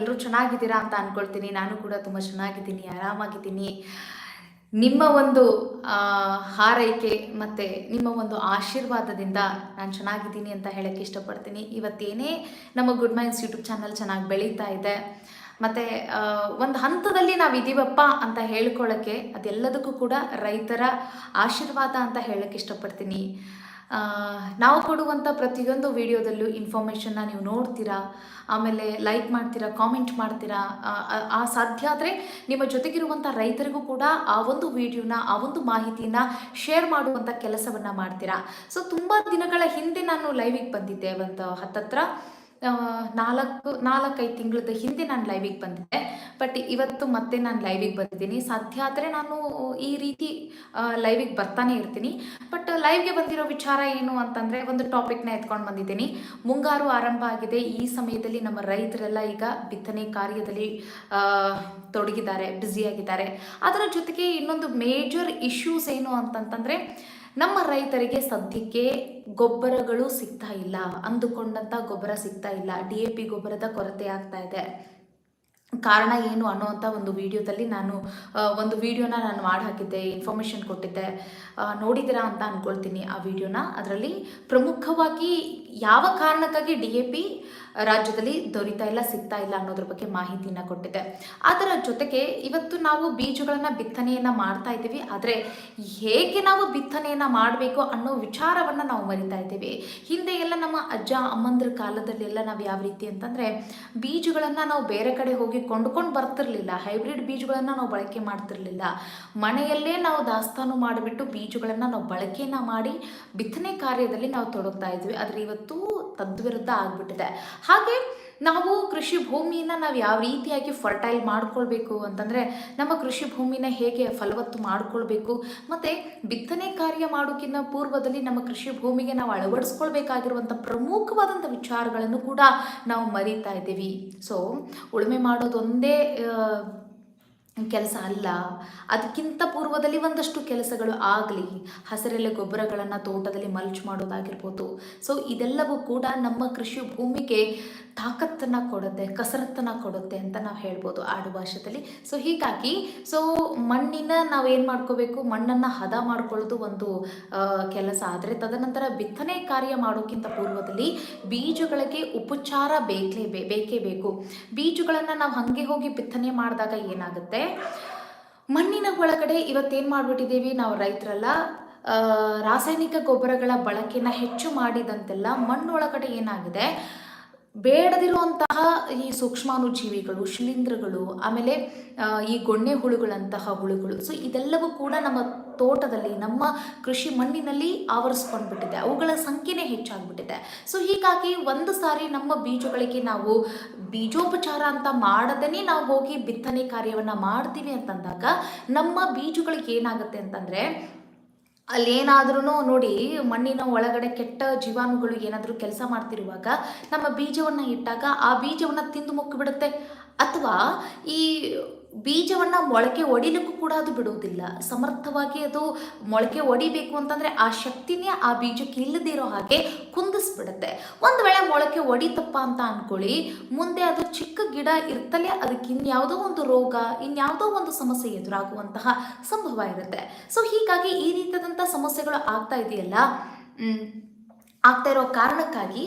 ಎಲ್ಲರೂ ಚೆನ್ನಾಗಿದ್ದೀರಾ ಅಂತ ಅನ್ಕೊಳ್ತೀನಿ. ನಾನು ಕೂಡ ತುಂಬ ಚೆನ್ನಾಗಿದ್ದೀನಿ, ಆರಾಮಾಗಿದ್ದೀನಿ. ನಿಮ್ಮ ಒಂದು ಹಾರೈಕೆ ಮತ್ತು ನಿಮ್ಮ ಒಂದು ಆಶೀರ್ವಾದದಿಂದ ನಾನು ಚೆನ್ನಾಗಿದ್ದೀನಿ ಅಂತ ಹೇಳೋಕ್ಕೆ ಇಷ್ಟಪಡ್ತೀನಿ. ಇವತ್ತೇನೇ ನಮ್ಮ ಗುಡ್ ಮೈನ್ಸ್ ಯೂಟ್ಯೂಬ್ ಚಾನಲ್ ಚೆನ್ನಾಗಿ ಬೆಳೀತಾ ಇದೆ. ಮತ್ತು ಒಂದು ಹಂತದಲ್ಲಿ ನಾವು ಇದೀವಪ್ಪ ಅಂತ ಹೇಳ್ಕೊಳ್ಳೋಕ್ಕೆ ಅದೆಲ್ಲದಕ್ಕೂ ಕೂಡ ರೈತರ ಆಶೀರ್ವಾದ ಅಂತ ಹೇಳೋಕ್ಕೆ ಇಷ್ಟಪಡ್ತೀನಿ. ನಾವು ಕೊಡುವಂಥ ಪ್ರತಿಯೊಂದು ವಿಡಿಯೋದಲ್ಲೂ ಇನ್ಫಾರ್ಮೇಷನ್ನ ನೀವು ನೋಡ್ತೀರಾ ಆಮೇಲೆ ಲೈಕ್ ಮಾಡ್ತೀರಾ ಕಾಮೆಂಟ್ ಮಾಡ್ತೀರಾ ಆ, ಸಾಧ್ಯ ಆದರೆ ನಿಮ್ಮ ಜೊತೆಗಿರುವಂಥ ರೈತರಿಗೂ ಕೂಡ ಆ ಒಂದು ವಿಡಿಯೋನ ಆ ಒಂದು ಮಾಹಿತಿನ ಶೇರ್ ಮಾಡುವಂಥ ಕೆಲಸವನ್ನು ಮಾಡ್ತೀರಾ. ಸೊ ತುಂಬ ದಿನಗಳ ಹಿಂದೆ ನಾನು ಲೈವಿಗೆ ಬಂದಿದ್ದೆ ಒಂದು ಹತ್ತತ್ರ. ನಾಲ್ಕು, ನಾಲ್ಕೈದು ತಿಂಗಳದ ಹಿಂದೆ ನಾನು ಲೈವಿಗೆ ಬಂದಿದ್ದೆ. ಬಟ್ ಇವತ್ತು ಮತ್ತೆ ನಾನು ಲೈವಿಗೆ ಬಂದಿದ್ದೀನಿ. ಸಾಧ್ಯ ಆದರೆ ನಾನು ಈ ರೀತಿ ಲೈವಿಗೆ ಬರ್ತಾನೆ ಇರ್ತೀನಿ. ಬಟ್ ಲೈವ್ಗೆ ಬಂದಿರೋ ವಿಚಾರ ಏನು ಅಂತಂದರೆ ಒಂದು ಟಾಪಿಕ್ನ ಎತ್ಕೊಂಡು ಬಂದಿದ್ದೀನಿ. ಮುಂಗಾರು ಆರಂಭ ಆಗಿದೆ. ಈ ಸಮಯದಲ್ಲಿ ನಮ್ಮ ರೈತರೆಲ್ಲ ಈಗ ಬಿತ್ತನೆ ಕಾರ್ಯದಲ್ಲಿ ತೊಡಗಿದ್ದಾರೆ ಬ್ಯುಸಿಯಾಗಿದ್ದಾರೆ ಅದರ ಜೊತೆಗೆ ಇನ್ನೊಂದು ಮೇಜರ್ ಇಶ್ಯೂಸ್ ಏನು ಅಂತಂತಂದರೆ ನಮ್ಮ ರೈತರಿಗೆ ಸದ್ಯಕ್ಕೆ ಗೊಬ್ಬರಗಳು ಸಿಗ್ತಾ ಇಲ್ಲ. ಅಂದುಕೊಂಡಂಥ ಗೊಬ್ಬರ ಸಿಗ್ತಾ ಇಲ್ಲ. ಡಿ ಎ ಪಿ ಗೊಬ್ಬರದ ಕೊರತೆ ಆಗ್ತಾ ಇದೆ. ಕಾರಣ ಏನು ಅನ್ನೋವಂಥ ಒಂದು ವಿಡಿಯೋದಲ್ಲಿ ನಾನು ಒಂದು ವಿಡಿಯೋನ ನಾನು ಮಾಡಿ ಹಾಕಿದ್ದೆ ಇನ್ಫಾರ್ಮೇಷನ್ ಕೊಟ್ಟಿದ್ದೆ ನೋಡಿದ್ದೀರಾ ಅಂತ ಅಂದ್ಕೊಳ್ತೀನಿ ಆ ವಿಡಿಯೋನ. ಅದರಲ್ಲಿ ಪ್ರಮುಖವಾಗಿ ಯಾವ ಕಾರಣಕ್ಕಾಗಿ ಡಿ ಎ ಪಿ ರಾಜ್ಯದಲ್ಲಿ ದೊರೀತಾ ಇಲ್ಲ, ಸಿಗ್ತಾ ಇಲ್ಲ ಅನ್ನೋದ್ರ ಬಗ್ಗೆ ಮಾಹಿತಿನ ಕೊಟ್ಟಿದ್ದೆ. ಅದರ ಜೊತೆಗೆ ಇವತ್ತು ನಾವು ಬೀಜಗಳನ್ನು ಬಿತ್ತನೆಯನ್ನು ಮಾಡ್ತಾ ಇದ್ದೀವಿ. ಆದರೆ ಹೇಗೆ ನಾವು ಬಿತ್ತನೆಯನ್ನು ಮಾಡಬೇಕು ಅನ್ನೋ ವಿಚಾರವನ್ನು ನಾವು ಮರಿತಾ ಇದ್ದೀವಿ. ಹಿಂದೆ ಎಲ್ಲ ನಮ್ಮ ಅಜ್ಜ, ಅಮ್ಮಂದ್ರ ಕಾಲದಲ್ಲೆಲ್ಲ ನಾವು ಯಾವ ರೀತಿ ಅಂತಂದರೆ ಬೀಜಗಳನ್ನು ನಾವು ಬೇರೆ ಕಡೆ ಹೋಗಿ ಕೊಂಡ್ಕೊಂಡು ಬರ್ತಿರ್ಲಿಲ್ಲ. ಹೈಬ್ರಿಡ್ ಬೀಜಗಳನ್ನು ನಾವು ಬಳಕೆ ಮಾಡ್ತಿರ್ಲಿಲ್ಲ. ಮನೆಯಲ್ಲೇ ನಾವು ದಾಸ್ತಾನು ಮಾಡಿಬಿಟ್ಟು ಬೀಜಗಳನ್ನು ನಾವು ಬಳಕೆನ ಮಾಡಿ ಬಿತ್ತನೆ ಕಾರ್ಯದಲ್ಲಿ ನಾವು ತೊಡಗ್ತಾ ಇದ್ವಿ. ಆದರೆ ಇವತ್ತು ತದ್ವಿರುದ್ಧ ಆಗ್ಬಿಟ್ಟಿದೆ. ಹಾಗೆ ನಾವು ಕೃಷಿ ಭೂಮಿನ ನಾವು ಯಾವ ರೀತಿಯಾಗಿ ಫರ್ಟೈಲ್ ಮಾಡ್ಕೊಳ್ಬೇಕು ಅಂತಂದರೆ ನಮ್ಮ ಕೃಷಿ ಭೂಮಿನ ಹೇಗೆ ಫಲವತ್ತು ಮಾಡಿಕೊಳ್ಬೇಕು, ಮತ್ತು ಬಿತ್ತನೆ ಕಾರ್ಯ ಮಾಡೋಕ್ಕಿಂತ ಪೂರ್ವದಲ್ಲಿ ನಮ್ಮ ಕೃಷಿ ಭೂಮಿಗೆ ನಾವು ಅಳವಡಿಸ್ಕೊಳ್ಬೇಕಾಗಿರುವಂಥ ಪ್ರಮುಖವಾದಂಥ ವಿಚಾರಗಳನ್ನು ಕೂಡ ನಾವು ಮರೀತಾ ಇದ್ದೀವಿ. ಸೊ ಉಳುಮೆ ಮಾಡೋದೊಂದೇ ಕೆಲಸ ಅಲ್ಲ. ಅದಕ್ಕಿಂತ ಪೂರ್ವದಲ್ಲಿ ಒಂದಷ್ಟು ಕೆಲಸಗಳು ಆಗಲಿ. ಹಸಿರೆಲೆ ಗೊಬ್ಬರಗಳನ್ನು ತೋಟದಲ್ಲಿ ಮಲ್ಚ್ ಮಾಡೋದಾಗಿರ್ಬೋದು. ಸೊ ಇದೆಲ್ಲವೂ ಕೂಡ ನಮ್ಮ ಕೃಷಿ ಭೂಮಿಗೆ ತಾಕತ್ತನ್ನು ಕೊಡುತ್ತೆ, ಕಸರತ್ತನ್ನು ಕೊಡುತ್ತೆ ಅಂತ ನಾವು ಹೇಳ್ಬೋದು ಆಡು ಭಾಷೆಯಲ್ಲಿ ಸೊ ಹೀಗಾಗಿ ಸೊ ಮಣ್ಣಿನ ನಾವೇನು ಮಾಡ್ಕೋಬೇಕು? ಮಣ್ಣನ್ನು ಹದ ಮಾಡ್ಕೊಳ್ಳೋದು ಒಂದು ಕೆಲಸ. ಆದರೆ ತದನಂತರ ಬಿತ್ತನೆ ಕಾರ್ಯ ಮಾಡೋಕ್ಕಿಂತ ಪೂರ್ವದಲ್ಲಿ ಬೀಜಗಳಿಗೆ ಉಪಚಾರ ಬೇಕೇ ಬೇಕೇ ಬೇಕು. ಬೀಜಗಳನ್ನು ನಾವು ಹಾಗೆ ಹೋಗಿ ಬಿತ್ತನೆ ಮಾಡಿದಾಗ ಏನಾಗುತ್ತೆ? ಮಣ್ಣಿನ ಒಳಗಡೆ ಇವತ್ತೇನು ಮಾಡಿಬಿಟ್ಟಿದ್ದೀವಿ ನಾವು ರೈತರೆಲ್ಲ ರಾಸಾಯನಿಕ ಗೊಬ್ಬರಗಳ ಬಳಕೆನ ಹೆಚ್ಚು ಮಾಡಿದಂತೆಲ್ಲ ಮಣ್ಣೊಳಗಡೆ ಏನಾಗಿದೆ? ಬೇಡದಿರುವಂತಹ ಈ ಸೂಕ್ಷ್ಮಾಣುಜೀವಿಗಳು, ಶಿಲೀಂಧ್ರಗಳು, ಆಮೇಲೆ ಈ ಗೊಣ್ಣೆ ಹುಳುಗಳಂತಹ ಹುಳುಗಳು. ಸೊ ಇದೆಲ್ಲವೂ ಕೂಡ ನಮ್ಮ ತೋಟದಲ್ಲಿ, ನಮ್ಮ ಕೃಷಿ ಮಣ್ಣಿನಲ್ಲಿ ಆವರಿಸ್ಕೊಂಡ್ಬಿಟ್ಟಿದೆ. ಅವುಗಳ ಸಂಖ್ಯೆನೇ ಹೆಚ್ಚಾಗ್ಬಿಟ್ಟಿದೆ. ಸೊ ಹೀಗಾಗಿ ಒಂದು ಸಾರಿ ನಮ್ಮ ಬೀಜಗಳಿಗೆ ನಾವು ಬೀಜೋಪಚಾರ ಅಂತ ಮಾಡದೇ ನಾವು ಹೋಗಿ ಬಿತ್ತನೆ ಕಾರ್ಯವನ್ನು ಮಾಡ್ತೀವಿ ಅಂತಂದಾಗ, ನಮ್ಮ ಬೀಜಗಳಿಗೆ ಏನಾಗುತ್ತೆ ಅಂತಂದರೆ ಅಲ್ಲೇನಾದ್ರೂ ನೋಡಿ ಮಣ್ಣಿನ ಒಳಗಡೆ ಕೆಟ್ಟ ಜೀವಾಣುಗಳು ಏನಾದರೂ ಕೆಲಸ ಮಾಡ್ತಿರುವಾಗ, ನಮ್ಮ ಬೀಜವನ್ನು ಇಟ್ಟಾಗ ಆ ಬೀಜವನ್ನು ತಿಂದು ಮುಕ್ಕಿಬಿಡುತ್ತೆ. ಅಥವಾ ಈ ಬೀಜವನ್ನು ಮೊಳಕೆ ಒಡಿಲಿಕ್ಕೂ ಕೂಡ ಅದು ಬಿಡುವುದಿಲ್ಲ. ಸಮರ್ಥವಾಗಿ ಅದು ಮೊಳಕೆ ಒಡಿಬೇಕು ಅಂತಂದರೆ ಆ ಶಕ್ತಿನೇ ಆ ಬೀಜಕ್ಕೆ ಇಲ್ಲದೇ ಇರೋ ಹಾಗೆ ಕುಂದಿಸ್ಬಿಡುತ್ತೆ. ಒಂದು ವೇಳೆ ಮೊಳಕೆ ಒಡಿತಪ್ಪ ಅಂತ ಅಂದ್ಕೊಳ್ಳಿ ಮುಂದೆ ಅದು ಚಿಕ್ಕ ಗಿಡ ಇರ್ತಲೇ ಅದಕ್ಕೆ ಇನ್ಯಾವುದೋ ಒಂದು ರೋಗ, ಇನ್ಯಾವುದೋ ಒಂದು ಸಮಸ್ಯೆ ಎದುರಾಗುವಂತಹ ಸಂಭವ ಇರುತ್ತೆ. ಸೊ ಹೀಗಾಗಿ ಈ ರೀತಿಯಾದಂಥ ಸಮಸ್ಯೆಗಳು ಆಗ್ತಾ ಇದೆಯಲ್ಲ? ಆಗ್ತಾ ಇರೋ ಕಾರಣಕ್ಕಾಗಿ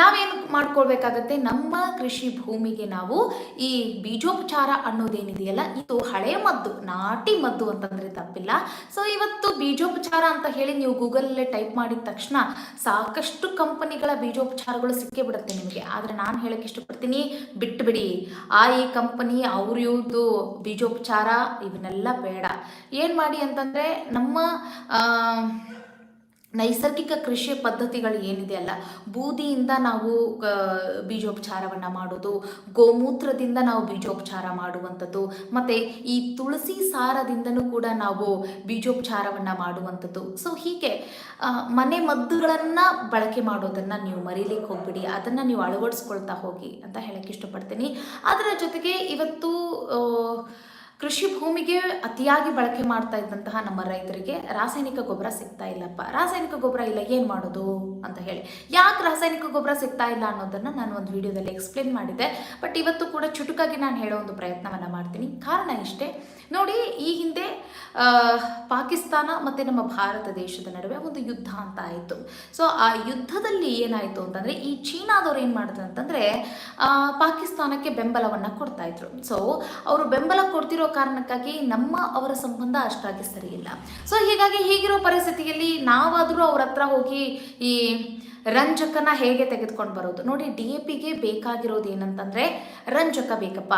ನಾವೇನು ಮಾಡ್ಕೊಳ್ಬೇಕಾಗತ್ತೆ? ನಮ್ಮ ಕೃಷಿ ಭೂಮಿಗೆ ನಾವು ಈ ಬೀಜೋಪಚಾರ ಅನ್ನೋದೇನಿದೆಯಲ್ಲ, ಇದು ಹಳೆಯ ಮದ್ದು, ನಾಟಿ ಮದ್ದು ಅಂತಂದರೆ ತಪ್ಪಿಲ್ಲ. ಸೊ ಇವತ್ತು ಬೀಜೋಪಚಾರ ಅಂತ ಹೇಳಿ ನೀವು ಗೂಗಲಲ್ಲೇ ಟೈಪ್ ಮಾಡಿದ ತಕ್ಷಣ ಸಾಕಷ್ಟು ಕಂಪನಿಗಳ ಬೀಜೋಪಚಾರಗಳು ಸಿಕ್ಕೇ ಬಿಡುತ್ತೆ ನಿಮಗೆ. ಆದರೆ ನಾನು ಹೇಳಕ್ಕೆ ಇಷ್ಟಪಡ್ತೀನಿ ಬಿಟ್ಟುಬಿಡಿ ಆ ಈ ಕಂಪನಿ, ಅವ್ರ ಬೀಜೋಪಚಾರ, ಇವನ್ನೆಲ್ಲ ಬೇಡ. ಏನು ಮಾಡಿ ಅಂತಂದರೆ ನಮ್ಮ ನೈಸರ್ಗಿಕ ಕೃಷಿ ಪದ್ಧತಿಗಳು ಏನಿದೆಯಲ್ಲ ಬೂದಿಯಿಂದ ನಾವು ಬೀಜೋಪಚಾರವನ್ನು ಮಾಡೋದು, ಗೋಮೂತ್ರದಿಂದ ನಾವು ಬೀಜೋಪಚಾರ ಮಾಡುವಂಥದ್ದು, ಮತ್ತು ಈ ತುಳಸಿ ಸಾರದಿಂದನೂ ಕೂಡ ನಾವು ಬೀಜೋಪಚಾರವನ್ನು ಮಾಡುವಂಥದ್ದು. ಸೊ ಹೀಗೆ ಮನೆ ಮದ್ದುಗಳನ್ನು ಬಳಕೆ ಮಾಡೋದನ್ನು ನೀವು ಮರೀಲಿಕ್ಕೆ ಹೋಗ್ಬಿಡಿ, ಅದನ್ನು ನೀವು ಅಳವಡಿಸ್ಕೊಳ್ತಾ ಹೋಗಿ ಅಂತ ಹೇಳಕ್ಕೆ ಇಷ್ಟಪಡ್ತೀನಿ. ಅದರ ಜೊತೆಗೆ ಇವತ್ತು ಕೃಷಿ ಭೂಮಿಗೆ ಅತಿಯಾಗಿ ಬಳಕೆ ಮಾಡ್ತಾ ಇದ್ದಂತಹ ನಮ್ಮ ರೈತರಿಗೆ ರಾಸಾಯನಿಕ ಗೊಬ್ಬರ ಸಿಗ್ತಾ ಇಲ್ಲಪ್ಪ. ರಾಸಾಯನಿಕ ಗೊಬ್ಬರ ಇಲ್ಲ, ಏನು ಮಾಡೋದು ಅಂತ ಹೇಳಿ. ಯಾಕೆ ರಾಸಾಯನಿಕ ಗೊಬ್ಬರ ಸಿಗ್ತಾ ಇಲ್ಲ ಅನ್ನೋದನ್ನು ನಾನು ಒಂದು ವಿಡಿಯೋದಲ್ಲಿ ಎಕ್ಸ್ಪ್ಲೇನ್ ಮಾಡಿದ್ದೆ. ಬಟ್ ಇವತ್ತು ಕೂಡ ಚುಟುಕಾಗಿ ನಾನು ಹೇಳೋ ಒಂದು ಪ್ರಯತ್ನವನ್ನು ಮಾಡ್ತೀನಿ. ಕಾರಣ ಇಷ್ಟೇ. ನೋಡಿ, ಈ ಹಿಂದೆ ಪಾಕಿಸ್ತಾನ ಮತ್ತು ನಮ್ಮ ಭಾರತ ದೇಶದ ನಡುವೆ ಒಂದು ಯುದ್ಧ ಅಂತ ಆಯಿತು. ಸೊ ಆ ಯುದ್ಧದಲ್ಲಿ ಏನಾಯಿತು ಅಂತಂದರೆ, ಈ ಚೀನಾದವ್ರು ಏನು ಮಾಡಿದ್ರು ಅಂತಂದರೆ ಪಾಕಿಸ್ತಾನಕ್ಕೆ ಬೆಂಬಲವನ್ನು ಕೊಡ್ತಾಯಿದ್ರು ಸೊ ಅವರು ಬೆಂಬಲ ಕೊಡ್ತಿರೋ ಕಾರಣಕ್ಕಾಗಿ ನಮ್ಮ ಅವರ ಸಂಬಂಧ ಅಷ್ಟಾಗಿ ಸರಿಯಿಲ್ಲ. ಸೊ ಹೀಗಾಗಿ ಹೀಗಿರೋ ಪರಿಸ್ಥಿತಿಯಲ್ಲಿ ನಾವಾದರೂ ಅವ್ರ ಹತ್ರ ಹೋಗಿ ಈ ರಂಜಕನ ಹೇಗೆ ತೆಗೆದುಕೊಂಡು ಬರೋದು? ನೋಡಿ, ಡಿ ಎ ಪಿಗೆ ಬೇಕಾಗಿರೋದು ಏನಂತಂದರೆ ರಂಜಕ ಬೇಕಪ್ಪ.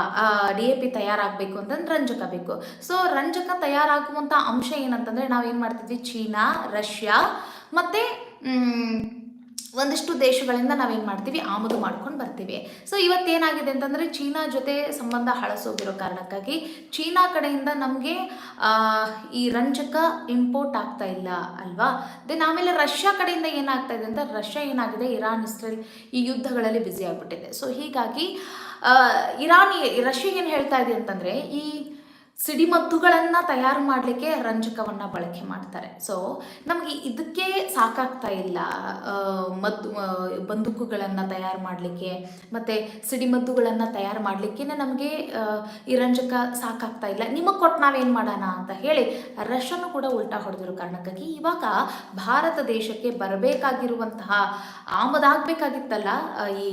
ಡಿ ಎ ಪಿ ತಯಾರಾಗಬೇಕು ಅಂತಂದ್ರೆ ರಂಜಕ ಬೇಕು. ಸೊ ರಂಜಕ ತಯಾರಾಗುವಂಥ ಅಂಶ ಏನಂತಂದರೆ ನಾವೇನು ಮಾಡ್ತಿದ್ವಿ? ಚೀನಾ, ರಷ್ಯಾ ಮತ್ತು ಒಂದಿಷ್ಟು ದೇಶಗಳಿಂದ ನಾವೇನು ಮಾಡ್ತೀವಿ, ಆಮದು ಮಾಡ್ಕೊಂಡು ಬರ್ತೀವಿ. ಸೊ ಇವತ್ತೇನಾಗಿದೆ ಅಂತಂದರೆ, ಚೀನಾ ಜೊತೆ ಸಂಬಂಧ ಹಳಸೋಗಿರೋ ಕಾರಣಕ್ಕಾಗಿ ಚೀನಾ ಕಡೆಯಿಂದ ನಮಗೆ ಈ ರಂಜಕ ಇಂಪೋರ್ಟ್ ಆಗ್ತಾ ಇಲ್ಲ ಅಲ್ವಾ? ದೆನ್ ಆಮೇಲೆ ರಷ್ಯಾ ಕಡೆಯಿಂದ ಏನಾಗ್ತಾ ಇದೆ ಅಂತ ರಷ್ಯಾ ಏನಾಗಿದೆ, ಇರಾನ್, ಇಸ್ರೇಲ್ ಈ ಯುದ್ಧಗಳಲ್ಲಿ ಬ್ಯುಸಿ ಆಗಿಬಿಟ್ಟಿದೆ. ಸೊ ಹೀಗಾಗಿ ಇರಾನಿ, ರಷ್ಯಾ ಏನು ಹೇಳ್ತಾ ಇದೆ ಅಂತಂದರೆ, ಈ ಸಿಡಿಮದ್ದುಗಳನ್ನು ತಯಾರು ಮಾಡಲಿಕ್ಕೆ ರಂಜಕವನ್ನು ಬಳಕೆ ಮಾಡ್ತಾರೆ. ಸೊ ನಮಗೆ ಇದಕ್ಕೆ ಸಾಕಾಗ್ತಾ ಇಲ್ಲ. ಮದ್ದು ಬಂದೂಕುಗಳನ್ನು ತಯಾರು ಮಾಡಲಿಕ್ಕೆ ಮತ್ತು ಸಿಡಿಮದ್ದುಗಳನ್ನು ತಯಾರು ಮಾಡಲಿಕ್ಕೆ ನಮಗೆ ಈ ರಂಜಕ ಸಾಕಾಗ್ತಾ ಇಲ್ಲ. ನಿಮಗೆ ಕೊಟ್ಟು ನಾವೇನು ಮಾಡೋಣ ಅಂತ ಹೇಳಿ ರಷ್ಯನು ಕೂಡ ಉಲ್ಟಾ ಹೊಡೆದಿರೋ ಕಾರಣಕ್ಕಾಗಿ ಇವಾಗ ಭಾರತ ದೇಶಕ್ಕೆ ಬರಬೇಕಾಗಿರುವಂತಹ ಆಮದಾಗಬೇಕಾಗಿತ್ತಲ್ಲ ಈ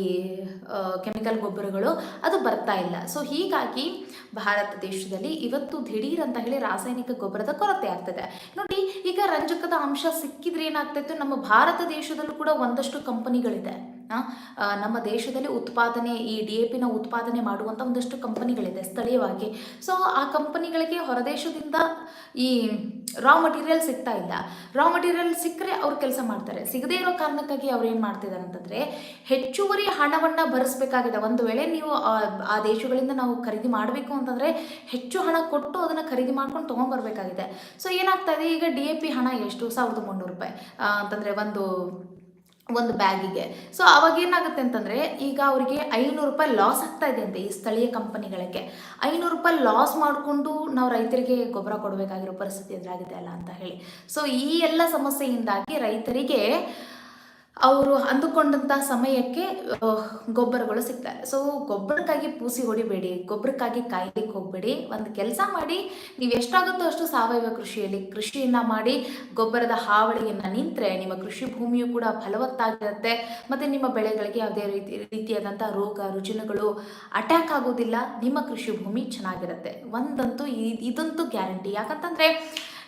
ಕೆಮಿಕಲ್ ಗೊಬ್ಬರಗಳು, ಅದು ಬರ್ತಾ ಇಲ್ಲ. ಸೊ ಹೀಗಾಗಿ ಭಾರತ ದೇಶದಲ್ಲಿ ಇವತ್ತು ದಿಢೀರ್ ಅಂತ ಹೇಳಿ ರಾಸಾಯನಿಕ ಗೊಬ್ಬರದ ಕೊರತೆ ಆಗ್ತದೆ. ನೋಡಿ, ಈಗ ರಂಜಕದ ಅಂಶ ಸಿಕ್ಕಿದ್ರೆ ಏನಾಗ್ತಾ ನಮ್ಮ ಭಾರತ ದೇಶದಲ್ಲೂ ಕೂಡ ಒಂದಷ್ಟು ಕಂಪನಿಗಳಿದೆ. ನಮ್ಮ ದೇಶದಲ್ಲಿ ಉತ್ಪಾದನೆ, ಈ ಡಿ ಎ ಪಿನ ಉತ್ಪಾದನೆ ಮಾಡುವಂಥ ಒಂದಷ್ಟು ಕಂಪನಿಗಳಿದೆ ಸ್ಥಳೀಯವಾಗಿ. ಸೊ ಆ ಕಂಪನಿಗಳಿಗೆ ಹೊರದೇಶದಿಂದ ಈ ರಾ ಮಟೀರಿಯಲ್ ಸಿಗ್ತಾ ಇಲ್ಲ. ರಾ ಮಟೀರಿಯಲ್ ಸಿಕ್ಕರೆ ಅವ್ರು ಕೆಲಸ ಮಾಡ್ತಾರೆ. ಸಿಗದೇ ಇರೋ ಕಾರಣಕ್ಕಾಗಿ ಅವ್ರು ಏನು ಮಾಡ್ತಿದ್ದಾರೆ ಅಂತಂದರೆ, ಹೆಚ್ಚುವರಿ ಹಣವನ್ನು ಭರಿಸಬೇಕಾಗಿದೆ. ಒಂದು ವೇಳೆ ನೀವು ಆ ದೇಶಗಳಿಂದ ನಾವು ಖರೀದಿ ಮಾಡಬೇಕು ಅಂತಂದರೆ, ಹೆಚ್ಚು ಹಣ ಕೊಟ್ಟು ಅದನ್ನು ಖರೀದಿ ಮಾಡ್ಕೊಂಡು ತೊಗೊಂಡ್ಬರ್ಬೇಕಾಗಿದೆ. ಸೊ ಏನಾಗ್ತಾ ಇದೆ? ಈಗ ಡಿ ಎ ಪಿ ಹಣ ಎಷ್ಟು? ಸಾವಿರದ ಮುನ್ನೂರು ರೂಪಾಯಿ. ಅಂತಂದರೆ ಒಂದು ಒಂದು ಬ್ಯಾಗಿಗೆ. ಸೊ ಅವಾಗ ಏನಾಗುತ್ತೆ ಅಂತಂದರೆ, ಈಗ ಅವರಿಗೆ ಐನೂರು ರೂಪಾಯಿ ಲಾಸ್ ಆಗ್ತಾ ಇದೆ ಅಂತೆ ಈ ಸ್ಥಳೀಯ ಕಂಪನಿಗಳಿಗೆ. ಐನೂರು ರೂಪಾಯಿ ಲಾಸ್ ಮಾಡಿಕೊಂಡು ನಾವು ರೈತರಿಗೆ ಗೊಬ್ಬರ ಕೊಡಬೇಕಾಗಿರೋ ಪರಿಸ್ಥಿತಿ ಎದುರಾಗಿದೆ ಅಲ್ಲ ಅಂತ ಹೇಳಿ. ಸೊ ಈ ಎಲ್ಲ ಸಮಸ್ಯೆಯಿಂದಾಗಿ ರೈತರಿಗೆ ಅವರು ಅಂದುಕೊಂಡಂಥ ಸಮಯಕ್ಕೆ ಗೊಬ್ಬರಗಳು ಸಿಗ್ತಾರೆ. ಸೊ ಗೊಬ್ಬರಕ್ಕಾಗಿ ಪೂಸಿ ಹೊಡಿಬೇಡಿ, ಗೊಬ್ಬರಕ್ಕಾಗಿ ಕಾಯ್ಲಿಕ್ಕೆ ಹೋಗಬೇಡಿ. ಒಂದು ಕೆಲಸ ಮಾಡಿ, ನೀವು ಎಷ್ಟಾಗುತ್ತೋ ಅಷ್ಟು ಸಾವಯವ ಕೃಷಿಯಲ್ಲಿ ಕೃಷಿಯನ್ನು ಮಾಡಿ, ಗೊಬ್ಬರದ ಹಾವಳಿಯನ್ನು ನಿಂತರೆ ನಿಮ್ಮ ಕೃಷಿ ಭೂಮಿಯು ಕೂಡ ಫಲವತ್ತಾಗಿರುತ್ತೆ. ಮತ್ತು ನಿಮ್ಮ ಬೆಳೆಗಳಿಗೆ ಯಾವುದೇ ರೀತಿ ರೀತಿಯಾದಂಥ ರೋಗ, ರುಜಿನಗಳು ಅಟ್ಯಾಕ್ ಆಗೋದಿಲ್ಲ ನಿಮ್ಮ ಕೃಷಿ ಭೂಮಿ ಚೆನ್ನಾಗಿರುತ್ತೆ. ಒಂದಂತೂ ಇದಂತೂ ಗ್ಯಾರಂಟಿ ಯಾಕಂತಂದರೆ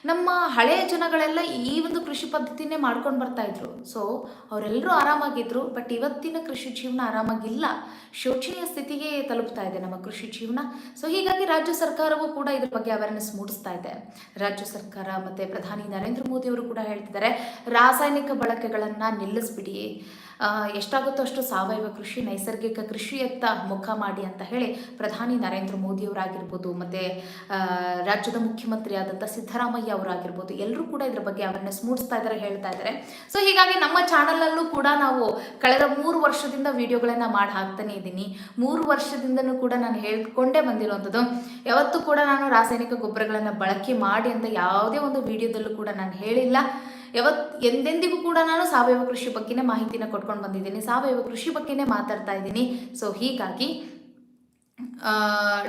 ನಮ್ಮ ಹಳೆಯ ಜನಗಳೆಲ್ಲ ಈ ಒಂದು ಕೃಷಿ ಪದ್ಧತಿನೇ ಮಾಡ್ಕೊಂಡು ಬರ್ತಾ ಇದ್ರು. ಸೊ ಅವರೆಲ್ಲರೂ ಆರಾಮಾಗಿದ್ರು ಬಟ್ ಇವತ್ತಿನ ಕೃಷಿ ಜೀವನ ಆರಾಮಾಗಿಲ್ಲ. ಶೋಚನೀಯ ಸ್ಥಿತಿಗೆ ತಲುಪ್ತಾ ಇದೆ ನಮ್ಮ ಕೃಷಿ ಜೀವನ. ಸೊ ಹೀಗಾಗಿ ರಾಜ್ಯ ಸರ್ಕಾರವೂ ಕೂಡ ಇದ್ರ ಬಗ್ಗೆ ಅವೇರ್ನೆಸ್ ಮೂಡಿಸ್ತಾ ಇದೆ. ರಾಜ್ಯ ಸರ್ಕಾರ ಮತ್ತು ಪ್ರಧಾನಿ ನರೇಂದ್ರ ಮೋದಿ ಅವರು ಕೂಡ ಹೇಳ್ತಿದ್ದಾರೆ, ರಾಸಾಯನಿಕ ಬಳಕೆಗಳನ್ನು ನಿಲ್ಲಿಸ್ಬಿಡಿ. ಎಷ್ಟಾಗುತ್ತೋ ಅಷ್ಟು ಸಾವಯವ ಕೃಷಿ, ನೈಸರ್ಗಿಕ ಕೃಷಿಯತ್ತ ಮುಖ ಮಾಡಿ ಅಂತ ಹೇಳಿ ಪ್ರಧಾನಿ ನರೇಂದ್ರ ಮೋದಿಯವರಾಗಿರ್ಬೋದು ಮತ್ತು ರಾಜ್ಯದ ಮುಖ್ಯಮಂತ್ರಿ ಆದಂಥ ಸಿದ್ದರಾಮಯ್ಯ ಅವರಾಗಿರ್ಬೋದು ಎಲ್ಲರೂ ಕೂಡ ಇದ್ರ ಬಗ್ಗೆ ಅವೇರ್ನೆಸ್ ಮೂಡಿಸ್ತಾ ಇದ್ದಾರೆ ಹೇಳ್ತಾ ಇದ್ದಾರೆ ಸೊ ಹೀಗಾಗಿ ನಮ್ಮ ಚಾನಲಲ್ಲೂ ಕೂಡ ನಾವು ಕಳೆದ ಮೂರು ವರ್ಷದಿಂದ ವಿಡಿಯೋಗಳನ್ನು ಮಾಡಿ ಹಾಕ್ತಾನೆ ಇದ್ದೀನಿ. ಮೂರು ವರ್ಷದಿಂದನೂ ಕೂಡ ನಾನು ಹೇಳ್ಕೊಂಡೇ ಬಂದಿರುವಂಥದ್ದು ಯಾವತ್ತೂ ಕೂಡ ನಾನು ರಾಸಾಯನಿಕ ಗೊಬ್ಬರಗಳನ್ನು ಬಳಕೆ ಮಾಡಿ ಅಂತ ಯಾವುದೇ ಒಂದು ವಿಡಿಯೋದಲ್ಲೂ ಕೂಡ ನಾನು ಹೇಳಿಲ್ಲ. ಯಾವತ್ ಎಂದೆಂದಿಗೂ ಕೂಡ ನಾನು ಸಾವಯವ ಕೃಷಿ ಬಗ್ಗೆನೇ ಮಾಹಿತಿನ ಕೊಟ್ಕೊಂಡು ಬಂದಿದ್ದೀನಿ. ಸಾವಯವ ಕೃಷಿ ಬಗ್ಗೆನೇ ಮಾತಾಡ್ತಾ ಇದ್ದೀನಿ. ಸೊ ಹೀಗಾಗಿ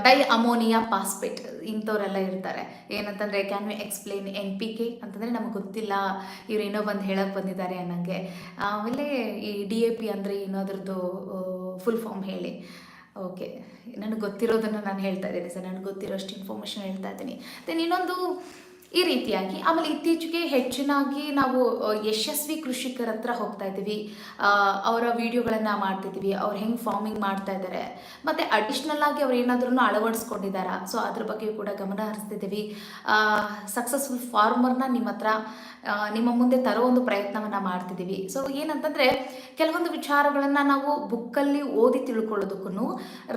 ಡೈ ಅಮೋನಿಯಾ ಪಾಸ್ಪೇಟ್ ಇಂಥವರೆಲ್ಲ ಇರ್ತಾರೆ. ಏನಂತಂದರೆ can we explain N P K ಅಂತಂದರೆ ನಮಗೆ ಗೊತ್ತಿಲ್ಲ. ಇವ್ರು ಏನೋ ಬಂದು ಹೇಳಕ್ಕೆ ಬಂದಿದ್ದಾರೆ ಅನ್ನಂಗೆ. ಆಮೇಲೆ ಈ ಡಿ ಎ ಪಿ ಅಂದರೆ ಏನಾದ್ರದ್ದು ಫುಲ್ ಫಾರ್ಮ್ ಹೇಳಿ. ಓಕೆ ನನಗೆ ಗೊತ್ತಿರೋದನ್ನು ನಾನು ಹೇಳ್ತಾ ಇದ್ದೀನಿ ಸರ್. ನನಗೆ ಗೊತ್ತಿರೋಷ್ಟು ಇನ್ಫಾರ್ಮೇಷನ್ ಹೇಳ್ತಾ ಇದ್ದೀನಿ. ದೆನ್ ಇನ್ನೊಂದು ಈ ರೀತಿಯಾಗಿ ಆಮೇಲೆ ಇತ್ತೀಚೆಗೆ ಹೆಚ್ಚಿನಾಗಿ ನಾವು ಯಶಸ್ವಿ ಕೃಷಿಕರ ಹತ್ರ ಹೋಗ್ತಾ ಇದ್ದೀವಿ. ಅವರ ವಿಡಿಯೋಗಳನ್ನು ಮಾಡ್ತಿದ್ದೀವಿ, ಅವ್ರು ಹೆಂಗೆ ಫಾರ್ಮಿಂಗ್ ಮಾಡ್ತಾ ಇದ್ದಾರೆ. ಮತ್ತು ಅಡಿಷ್ನಲ್ ಆಗಿ ಅವ್ರು ಏನಾದ್ರೂ ಅಳವಡಿಸ್ಕೊಂಡಿದ್ದಾರಾ, ಸೊ ಅದ್ರ ಬಗ್ಗೆ ಕೂಡ ಗಮನ ಹರಿಸ್ತಿದ್ದೀವಿ. ಸಕ್ಸಸ್ಫುಲ್ ಫಾರ್ಮರ್ನ ನಿಮ್ಮ ಹತ್ರ ನಿಮ್ಮ ಮುಂದೆ ತರೋ ಒಂದು ಪ್ರಯತ್ನವನ್ನು ಮಾಡ್ತಿದ್ದೀವಿ. ಸೊ ಏನಂತಂದರೆ ಕೆಲವೊಂದು ವಿಚಾರಗಳನ್ನು ನಾವು ಬುಕ್ಕಲ್ಲಿ ಓದಿ ತಿಳ್ಕೊಳ್ಳೋದಕ್ಕೂ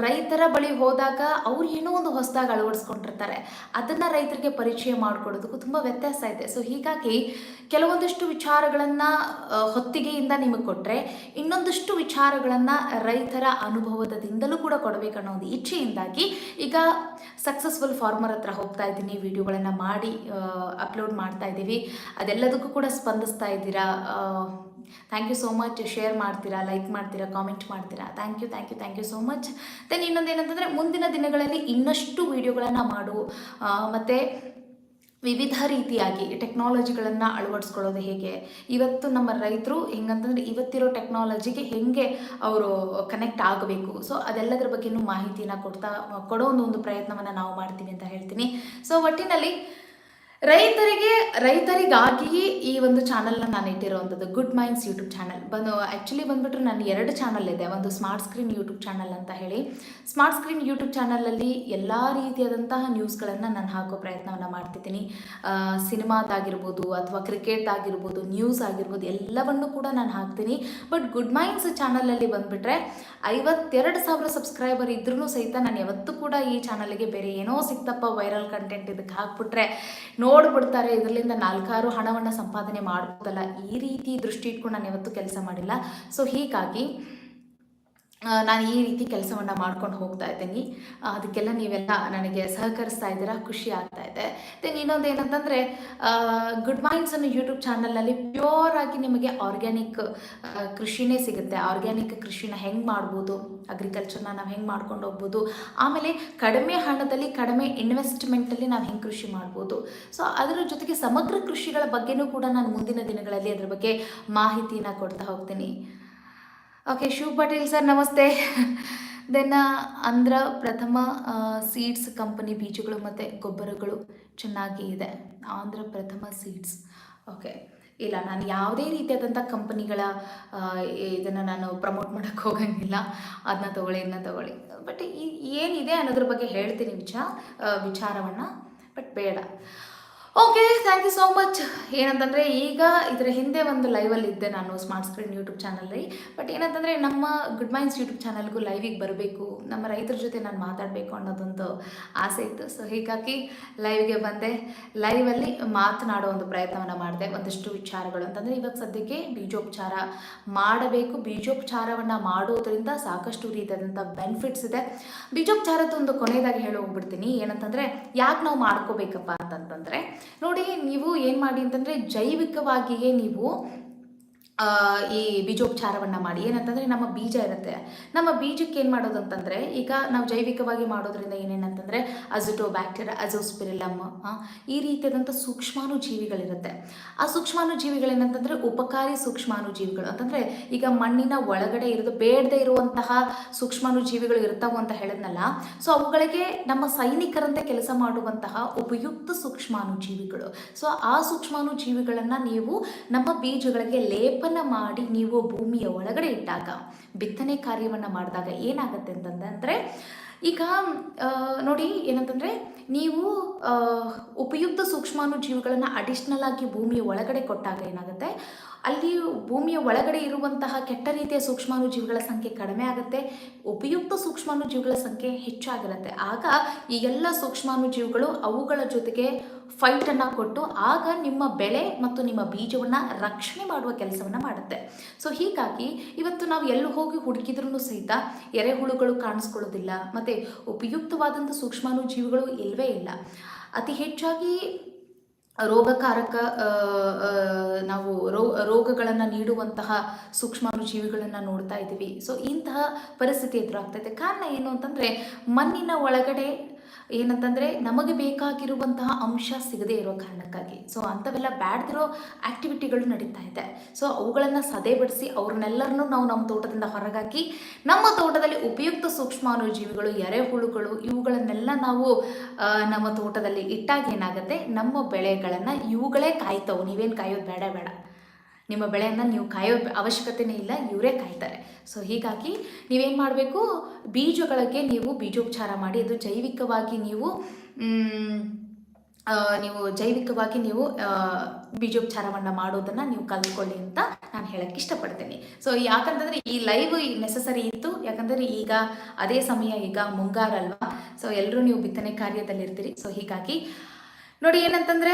ರೈತರ ಬಳಿ ಹೋದಾಗ ಅವ್ರು ಏನೋ ಒಂದು ಹೊಸದಾಗಿ ಅಳವಡಿಸ್ಕೊಂಡಿರ್ತಾರೆ. ಅದನ್ನು ರೈತರಿಗೆ ಪರಿಚಯ ಮಾಡಿಕೊಡೋದಕ್ಕೂ ತುಂಬ ವ್ಯತ್ಯಾಸ ಇದೆ. ಸೊ ಹೀಗಾಗಿ ಕೆಲವೊಂದಿಷ್ಟು ವಿಚಾರಗಳನ್ನು ಹೊತ್ತಿಗೆಯಿಂದ ನಿಮಗೆ ಕೊಟ್ಟರೆ ಇನ್ನೊಂದಷ್ಟು ವಿಚಾರಗಳನ್ನು ರೈತರ ಅನುಭವದಿಂದಲೂ ಕೂಡ ಕೊಡಬೇಕನ್ನೋ ಒಂದು ಇಚ್ಛೆಯಿಂದಾಗಿ ಈಗ ಸಕ್ಸಸ್ಫುಲ್ ಫಾರ್ಮರ್ ಹತ್ರ ಹೋಗ್ತಾ ಇದ್ದೀನಿ. ವಿಡಿಯೋಗಳನ್ನು ಮಾಡಿ ಅಪ್ಲೋಡ್ ಮಾಡ್ತಾ ಇದ್ದೀವಿ. ಅದೆಲ್ಲದಕ್ಕೂ ಕೂಡ ಸ್ಪಂದಿಸ್ತಾ ಇದ್ದೀರಾ? Thank you so much share ಮಾಡ್ತೀರಾ ಲೈಕ್ ಮಾಡ್ತೀರಾ ಕಾಮೆಂಟ್ ಮಾಡ್ತೀರಾ? Thank you thank you thank you so much then ಇನ್ನೊಂದು ಏನಂತಂದರೆ, ಮುಂದಿನ ದಿನಗಳಲ್ಲಿ ಇನ್ನಷ್ಟು ವಿಡಿಯೋಗಳನ್ನು ಮಾಡು. ಮತ್ತು ವಿವಿಧ ರೀತಿಯಾಗಿ ಟೆಕ್ನಾಲಜಿಗಳನ್ನು ಅಳವಡಿಸ್ಕೊಳ್ಳೋದು ಹೇಗೆ? ಇವತ್ತು ನಮ್ಮ ರೈತರು ಹೆಂಗಂತಂದರೆ ಇವತ್ತಿರೋ ಟೆಕ್ನಾಲಜಿಗೆ ಹೆಂಗೆ ಅವರು ಕನೆಕ್ಟ್ ಆಗಬೇಕು? ಸೊ ಅದೆಲ್ಲದರ ಬಗ್ಗೆನೂ ಮಾಹಿತಿನ ಕೊಡ್ತಾ, ಕೊಡೋ ಒಂದು ಒಂದು ಪ್ರಯತ್ನವನ್ನು ನಾವು ಮಾಡ್ತೀವಿ ಅಂತ ಹೇಳ್ತೀನಿ. ಸೊ ಒಟ್ಟಿನಲ್ಲಿ ರೈತರಿಗೆ, ರೈತರಿಗಾಗಿಯೇ ಈ ಒಂದು ಚಾನಲ್ನ ನಾನು ಇಟ್ಟಿರುವಂಥದ್ದು ಗುಡ್ ಮೈಂಡ್ಸ್ ಯೂಟ್ಯೂಬ್ ಚಾನಲ್ ಬಂದು ಆ್ಯಕ್ಚುಲಿ ಬಂದುಬಿಟ್ಟು ನಾನು ಎರಡು ಚಾನಲ್ ಇದೆ. ಒಂದು ಸ್ಮಾರ್ಟ್ ಸ್ಕ್ರೀನ್ ಯೂಟ್ಯೂಬ್ ಚಾನಲ್ ಅಂತ ಹೇಳಿ. ಸ್ಮಾರ್ಟ್ ಸ್ಕ್ರೀನ್ ಯೂಟ್ಯೂಬ್ ಚಾನಲಲ್ಲಿ ಎಲ್ಲ ರೀತಿಯಾದಂತಹ ನ್ಯೂಸ್ಗಳನ್ನು ನಾನು ಹಾಕೋ ಪ್ರಯತ್ನವನ್ನು ಮಾಡ್ತಿದ್ದೀನಿ. ಸಿನಿಮಾದಾಗಿರ್ಬೋದು ಅಥವಾ ಕ್ರಿಕೆಟ್ ಆಗಿರ್ಬೋದು ನ್ಯೂಸ್ ಆಗಿರ್ಬೋದು, ಎಲ್ಲವನ್ನು ಕೂಡ ನಾನು ಹಾಕ್ತೀನಿ. ಬಟ್ ಗುಡ್ ಮೈಂಡ್ಸ್ ಚಾನಲಲ್ಲಿ ಬಂದುಬಿಟ್ರೆ ಐವತ್ತೆರಡು ಸಾವಿರ ಸಬ್ಸ್ಕ್ರೈಬರ್ ಇದ್ರೂ ಸಹಿತ ನಾನು ಯಾವತ್ತೂ ಕೂಡ ಈ ಚಾನಲ್ಗೆ ಬೇರೆ ಏನೋ ಸಿಕ್ತಪ್ಪ ವೈರಲ್ ಕಂಟೆಂಟ್ ಇದಕ್ಕೆ ಹಾಕ್ಬಿಟ್ರೆ. ನೋಡ್ಬಿಡ್ತಾರೆ ಇದರಿಂದ ನಾಲ್ಕಾರು ಹಣವನ್ನು ಸಂಪಾದನೆ ಮಾಡ್ಬೋದಲ್ಲ, ಈ ರೀತಿ ದೃಷ್ಟಿ ಇಟ್ಕೊಂಡು ನಾನು ಯಾವತ್ತೂ ಕೆಲಸ ಮಾಡಿಲ್ಲ. ಸೊ ಹೀಗಾಗಿ ನಾನು ಈ ರೀತಿ ಕೆಲಸವನ್ನು ಮಾಡ್ಕೊಂಡು ಹೋಗ್ತಾ ಇದ್ದೀನಿ. ಅದಕ್ಕೆಲ್ಲ ನೀವೆಲ್ಲ ನನಗೆ ಸಹಕರಿಸ್ತಾ ಇದ್ದೀರಾ? ಖುಷಿ ಆಗ್ತಾ ಇದೆ. ದೆನ್ ಇನ್ನೊಂದು ಏನಂತಂದರೆ ಗುಡ್ ಮೈಂಡ್ಸ್ ಅನ್ನೋ ಯೂಟ್ಯೂಬ್ ಚಾನಲಲ್ಲಿ ಪ್ಯೂರ್ ಆಗಿ ನಿಮಗೆ ಆರ್ಗ್ಯಾನಿಕ್ ಕೃಷಿನೇ ಸಿಗುತ್ತೆ. ಆರ್ಗ್ಯಾನಿಕ್ ಕೃಷಿನ ಹೆಂಗೆ ಮಾಡ್ಬೋದು? ಅಗ್ರಿಕಲ್ಚರ್ನ ನಾವು ಹೆಂಗೆ ಮಾಡ್ಕೊಂಡು ಹೋಗ್ಬೋದು? ಆಮೇಲೆ ಕಡಿಮೆ ಹಣದಲ್ಲಿ, ಕಡಿಮೆ ಇನ್ವೆಸ್ಟ್ಮೆಂಟಲ್ಲಿ ನಾವು ಹೆಂಗೆ ಕೃಷಿ ಮಾಡ್ಬೋದು? ಸೊ ಅದರ ಜೊತೆಗೆ ಸಮಗ್ರ ಕೃಷಿಗಳ ಬಗ್ಗೆನೂ ಕೂಡ ನಾನು ಮುಂದಿನ ದಿನಗಳಲ್ಲಿ ಅದರ ಬಗ್ಗೆ ಮಾಹಿತಿನ ಕೊಡ್ತಾ ಹೋಗ್ತೀನಿ. ಓಕೆ ಶಿವ್ ಪಟೇಲ್ ಸರ್ ನಮಸ್ತೆ ದೆನ್ ಅಂದ್ರ ಪ್ರಥಮ ಸೀಡ್ಸ್ ಕಂಪನಿ ಬೀಜಗಳು ಮತ್ತು ಗೊಬ್ಬರಗಳು ಚೆನ್ನಾಗಿ ಇದೆ ಆಂಧ್ರ ಪ್ರಥಮ ಸೀಡ್ಸ್ ಓಕೆ ಇಲ್ಲ, ನಾನು ಯಾವುದೇ ರೀತಿಯಾದಂಥ ಕಂಪನಿಗಳ ಇದನ್ನು ನಾನು ಪ್ರಮೋಟ್ ಮಾಡೋಕ್ಕೆ ಹೋಗಂಗಿಲ್ಲ. ಅದನ್ನ ತೊಗೊಳ್ಳಿ ಇದನ್ನ ತಗೊಳ್ಳಿ. ಬಟ್ ಈ, ಏನಿದೆ ಅನ್ನೋದ್ರ ಬಗ್ಗೆ ಹೇಳ್ತೀನಿ ವಿಚಾರ ವಿಚಾರವನ್ನು. ಬಟ್ ಬೇಡ. Okay thank you so much ಏನಂತಂದರೆ ಈಗ ಇದರ ಹಿಂದೆ ಒಂದು ಲೈವಲ್ಲಿ ಇದ್ದೆ ನಾನು ಸ್ಮಾರ್ಟ್ ಸ್ಕ್ರೀನ್ ಯೂಟ್ಯೂಬ್ ಚಾನಲಲ್ಲಿ ಬಟ್ ಏನಂತಂದರೆ ನಮ್ಮ ಗುಡ್ ಮೈನ್ಸ್ ಯೂಟ್ಯೂಬ್ ಚಾನಲ್ಗೂ ಲೈವಿಗೆ ಬರಬೇಕು. ನಮ್ಮ ರೈತರ ಜೊತೆ ನಾನು ಮಾತಾಡಬೇಕು ಅನ್ನೋದೊಂದು ಆಸೆ ಇತ್ತು. ಸೊ ಹೀಗಾಗಿ ಲೈವ್ಗೆ ಬಂದೆ. ಲೈವಲ್ಲಿ ಮಾತನಾಡೋ ಒಂದು ಪ್ರಯತ್ನವನ್ನು ಮಾಡಿದೆ. ಒಂದಿಷ್ಟು ವಿಚಾರಗಳು. ಅಂತಂದರೆ ಇವಾಗ ಸದ್ಯಕ್ಕೆ ಬೀಜೋಪಚಾರ ಮಾಡಬೇಕು. ಬೀಜೋಪಚಾರವನ್ನು ಮಾಡೋದ್ರಿಂದ ಸಾಕಷ್ಟು ರೀತಿಯಾದಂಥ ಬೆನಿಫಿಟ್ಸ್ ಇದೆ. ಬೀಜೋಪಚಾರದ ಒಂದು ಕೊನೆಯದಾಗಿ ಹೇಳೋಗ್ಬಿಡ್ತೀನಿ ಏನಂತಂದರೆ ಯಾಕೆ ನಾವು ಮಾಡ್ಕೋಬೇಕಪ್ಪ ಅಂತಂತಂದರೆ ನೋಡಿ ನೀವು ಏನು ಮಾಡಿ ಅಂತಂದರೆ ಜೈವಿಕವಾಗಿಯೇ ನೀವು ಈ ಬೀಜೋಪಚಾರವನ್ನು ಮಾಡಿ. ಏನಂತಂದರೆ ನಮ್ಮ ಬೀಜ ಇರುತ್ತೆ. ನಮ್ಮ ಬೀಜಕ್ಕೆ ಏನು ಮಾಡೋದು ಅಂತಂದರೆ ಈಗ ನಾವು ಜೈವಿಕವಾಗಿ ಮಾಡೋದ್ರಿಂದ ಏನೇನಂತಂದರೆ ಅಜಿಟೋ ಬ್ಯಾಕ್ಟೀರಿಯಾ ಅಜೋಸ್ಪಿರಿಲಮ್ ಈ ರೀತಿಯಾದಂಥ ಸೂಕ್ಷ್ಮಾಣುಜೀವಿಗಳಿರುತ್ತೆ. ಆ ಸೂಕ್ಷ್ಮಾಣುಜೀವಿಗಳೇನಂತಂದರೆ, ಉಪಕಾರಿ ಸೂಕ್ಷ್ಮಾಣುಜೀವಿಗಳು. ಅಂತಂದರೆ, ಈಗ ಮಣ್ಣಿನ ಒಳಗಡೆ ಇರೋದು, ಬೇಡದೇ ಇರುವಂತಹ ಸೂಕ್ಷ್ಮಾಣುಜೀವಿಗಳು ಇರ್ತಾವೆ ಅಂತ ಹೇಳಿದ್ನಲ್ಲ, ಸೊ ಅವುಗಳಿಗೆ ನಮ್ಮ ಸೈನಿಕರಂತೆ ಕೆಲಸ ಮಾಡುವಂತಹ ಉಪಯುಕ್ತ ಸೂಕ್ಷ್ಮಾಣುಜೀವಿಗಳು. ಸೊ ಆ ಸೂಕ್ಷ್ಮಾಣುಜೀವಿಗಳನ್ನು ನೀವು ನಮ್ಮ ಬೀಜಗಳಿಗೆ ಲೇಪನ ಮಾಡಿ ನೀವು ಭೂಮಿಯ ಒಳಗಡೆ ಇಟ್ಟಾಗ, ಬಿತ್ತನೆ ಕಾರ್ಯವನ್ನು ಮಾಡಿದಾಗ ಏನಾಗುತ್ತೆ ಅಂತಂದರೆ, ಈಗ ನೋಡಿ ಏನಂತಂದರೆ, ನೀವು ಉಪಯುಕ್ತ ಸೂಕ್ಷ್ಮಾನು ಜೀವಿಗಳನ್ನು ಅಡಿಷ್ನಲ್ ಆಗಿ ಭೂಮಿಯ ಒಳಗಡೆ ಕೊಟ್ಟಾಗ ಏನಾಗುತ್ತೆ? ಅಲ್ಲಿ ಭೂಮಿಯ ಒಳಗಡೆ ಇರುವಂತಹ ಕೆಟ್ಟ ರೀತಿಯ ಸೂಕ್ಷ್ಮಾಣುಜೀವಿಗಳ ಸಂಖ್ಯೆ ಕಡಿಮೆ ಆಗುತ್ತೆ, ಉಪಯುಕ್ತ ಸೂಕ್ಷ್ಮಾಣುಜೀವಿಗಳ ಸಂಖ್ಯೆ ಹೆಚ್ಚಾಗಿರುತ್ತೆ. ಆಗ ಈ ಎಲ್ಲ ಸೂಕ್ಷ್ಮಾಣುಜೀವಿಗಳು ಅವುಗಳ ಜೊತೆಗೆ ಫೈಟನ್ನು ಕೊಟ್ಟು ಆಗ ನಿಮ್ಮ ಬೆಳೆ ಮತ್ತು ನಿಮ್ಮ ಬೀಜವನ್ನು ರಕ್ಷಣೆ ಮಾಡುವ ಕೆಲಸವನ್ನು ಮಾಡುತ್ತೆ. ಸೊ ಹೀಗಾಗಿ ಇವತ್ತು ನಾವು ಎಲ್ಲಿ ಹೋಗಿ ಹುಡುಕಿದ್ರೂ ಸಹಿತ ಎರೆಹುಳುಗಳು ಕಾಣಿಸ್ಕೊಳ್ಳೋದಿಲ್ಲ, ಮತ್ತು ಉಪಯುಕ್ತವಾದಂಥ ಸೂಕ್ಷ್ಮಾಣುಜೀವಿಗಳು ಇಲ್ಲವೇ ಇಲ್ಲ. ಅತಿ ಹೆಚ್ಚಾಗಿ ರೋಗಕಾರಕ ನಾವು ರೋ, ರೋಗಗಳನ್ನು ನೀಡುವಂತಹ ಸೂಕ್ಷ್ಮಾಣುಜೀವಿಗಳನ್ನು ನೋಡ್ತಾ ಇದ್ದೀವಿ. ಸೊ ಇಂತಹ ಪರಿಸ್ಥಿತಿ ಎದುರಾಗ್ತೈತೆ ಕಾರಣ ಏನು ಅಂತಂದರೆ ಮಣ್ಣಿನ ಒಳಗಡೆ ಏನಂತಂದರೆ ನಮಗೆ ಬೇಕಾಗಿರುವಂತಹ ಅಂಶ ಸಿಗದೇ ಇರೋ ಕಾರಣಕ್ಕಾಗಿ. ಸೊ ಅಂಥವೆಲ್ಲ ಬ್ಯಾಡ್ದಿರೋ ಆ್ಯಕ್ಟಿವಿಟಿಗಳು ನಡೀತಾ ಇದೆ. ಸೊ ಅವುಗಳನ್ನು ಸದೆಬಡಿಸಿ ಅವ್ರನ್ನೆಲ್ಲರನ್ನೂ ನಾವು ನಮ್ಮ ತೋಟದಿಂದ ಹೊರಗಾಕಿ, ನಮ್ಮ ತೋಟದಲ್ಲಿ ಉಪಯುಕ್ತ ಸೂಕ್ಷ್ಮಾಣುಜೀವಿಗಳು, ಎರೆಹುಳುಗಳು ಇವುಗಳನ್ನೆಲ್ಲ ನಾವು ನಮ್ಮ ತೋಟದಲ್ಲಿ ಇಟ್ಟಾಗ ಏನಾಗುತ್ತೆ? ನಮ್ಮ ಬೆಳೆಗಳನ್ನು ಇವುಗಳೇ ಕಾಯ್ತವು. ನೀವೇನು ಕಾಯೋದು ಬೇಡ ಬೇಡ. ನಿಮ್ಮ ಬೆಳೆಯನ್ನು ನೀವು ಕಾಯೋ ಅವಶ್ಯಕತೆನೇ ಇಲ್ಲ, ಇವರೇ ಕಾಯ್ತಾರೆ. ಸೊ ಹೀಗಾಗಿ ನೀವೇನು ಮಾಡಬೇಕು? ಬೀಜಗಳಿಗೆ ನೀವು ಬೀಜೋಪಚಾರ ಮಾಡಿ, ಅದು ಜೈವಿಕವಾಗಿ ನೀವು ನೀವು ಜೈವಿಕವಾಗಿ ನೀವು ಬೀಜೋಪಚಾರವನ್ನು ಮಾಡೋದನ್ನು ನೀವು ಕಲ್ತ್ಕೊಳ್ಳಿ ಅಂತ ನಾನು ಹೇಳಕ್ಕೆ ಇಷ್ಟಪಡ್ತೀನಿ. ಸೊ ಯಾಕಂತಂದರೆ ಈ ಲೈವ್ ನೆಸಸರಿ ಇತ್ತು. ಯಾಕಂದರೆ ಈಗ ಅದೇ ಸಮಯ, ಈಗ ಮುಂಗಾರಲ್ವಾ ಸೊ ಎಲ್ಲರೂ ನೀವು ಬಿತ್ತನೆ ಕಾರ್ಯದಲ್ಲಿರ್ತೀರಿ. ಸೊ ಹೀಗಾಗಿ ನೋಡಿ, ಏನಂತಂದರೆ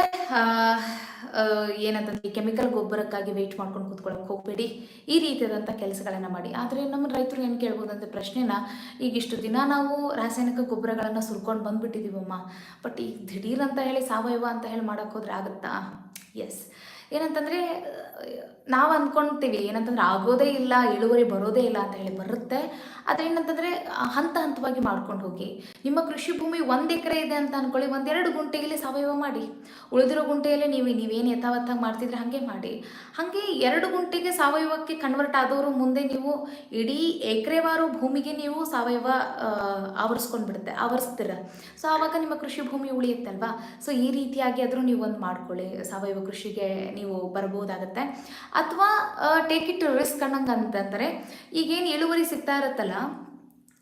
ಏನಂತಂದ್ರೆ ಕೆಮಿಕಲ್ ಗೊಬ್ಬರಕ್ಕಾಗಿ ವೆಯ್ಟ್ ಮಾಡ್ಕೊಂಡು ಕೂತ್ಕೊಳ್ಳೋಕೆ ಹೋಗಬೇಡಿ. ಈ ರೀತಿಯಾದಂಥ ಕೆಲಸಗಳನ್ನು ಮಾಡಿ. ಆದರೆ ನಮ್ಮ ರೈತರು ಏನು ಕೇಳ್ಬೋದಂದ್ರೆ, ಪ್ರಶ್ನೆನ ಈಗ ಇಷ್ಟು ದಿನ ನಾವು ರಾಸಾಯನಿಕ ಗೊಬ್ಬರಗಳನ್ನು ಸುರ್ಕೊಂಡು ಬಂದ್ಬಿಟ್ಟಿದ್ದೀವಮ್ಮ ಬಟ್ ಈಗ ದಿಢೀರ್ ಅಂತ ಹೇಳಿ, ಸಾವಯವ ಅಂತ ಹೇಳಿ ಮಾಡೋಕ್ಕೋದ್ರೆ ಆಗುತ್ತಾ? ಎಸ್ ಏನಂತಂದರೆ, ನಾವು ಅಂದ್ಕೊಳ್ತೀವಿ ಏನಂತಂದ್ರೆ ಆಗೋದೇ ಇಲ್ಲ, ಇಳುವರಿ ಬರೋದೇ ಇಲ್ಲ ಅಂತ ಹೇಳಿ ಬರುತ್ತೆ. ಆದರೆ ಏನಂತಂದರೆ, ಹಂತ ಹಂತವಾಗಿ ಮಾಡ್ಕೊಂಡು ಹೋಗಿ. ನಿಮ್ಮ ಕೃಷಿ ಭೂಮಿ ಒಂದು ಎಕರೆ ಇದೆ ಅಂತ ಅಂದ್ಕೊಳ್ಳಿ ಒಂದೆರಡು ಗುಂಟೆಯಲ್ಲಿ ಸಾವಯವ ಮಾಡಿ. ಉಳಿದಿರೋ ಗುಂಟೆಯಲ್ಲಿ ನೀವು, ನೀವೇನು ಯಥಾವತ್ತಾಗಿ ಮಾಡ್ತಿದ್ರೆ ಹಾಗೆ ಮಾಡಿ. ಹಾಗೆ ಎರಡು ಗುಂಟೆಗೆ ಸಾವಯವಕ್ಕೆ ಕನ್ವರ್ಟ್ ಆದವರು ಮುಂದೆ ನೀವು ಇಡೀ ಎಕರೆವಾರು ಭೂಮಿಗೆ ನೀವು ಸಾವಯವ ಆವರಿಸ್ಕೊಂಡು ಬಿಡುತ್ತೆ, ಆವರಿಸ್ತೀರ. ಸೊ ಆವಾಗ ನಿಮ್ಮ ಕೃಷಿ ಭೂಮಿ ಉಳಿಯುತ್ತಲ್ವಾ? ಸೊ ಈ ರೀತಿಯಾಗಿ ಆದರೂ ನೀವು ಒಂದು ಮಾಡ್ಕೊಳ್ಳಿ, ಸಾವಯವ ಕೃಷಿಗೆ ನೀವು ಬರ್ಬೋದಾಗತ್ತೆ. ಅಥವಾ ಟೇಕ್ ಇಟ್ ರಿಸ್ಕ್ ಅನ್ನಂಗೆ ಅಂತಂದರೆ ಈಗೇನು ಇಳುವರಿ ಸಿಗ್ತಾ ಇರುತ್ತಲ್ಲ,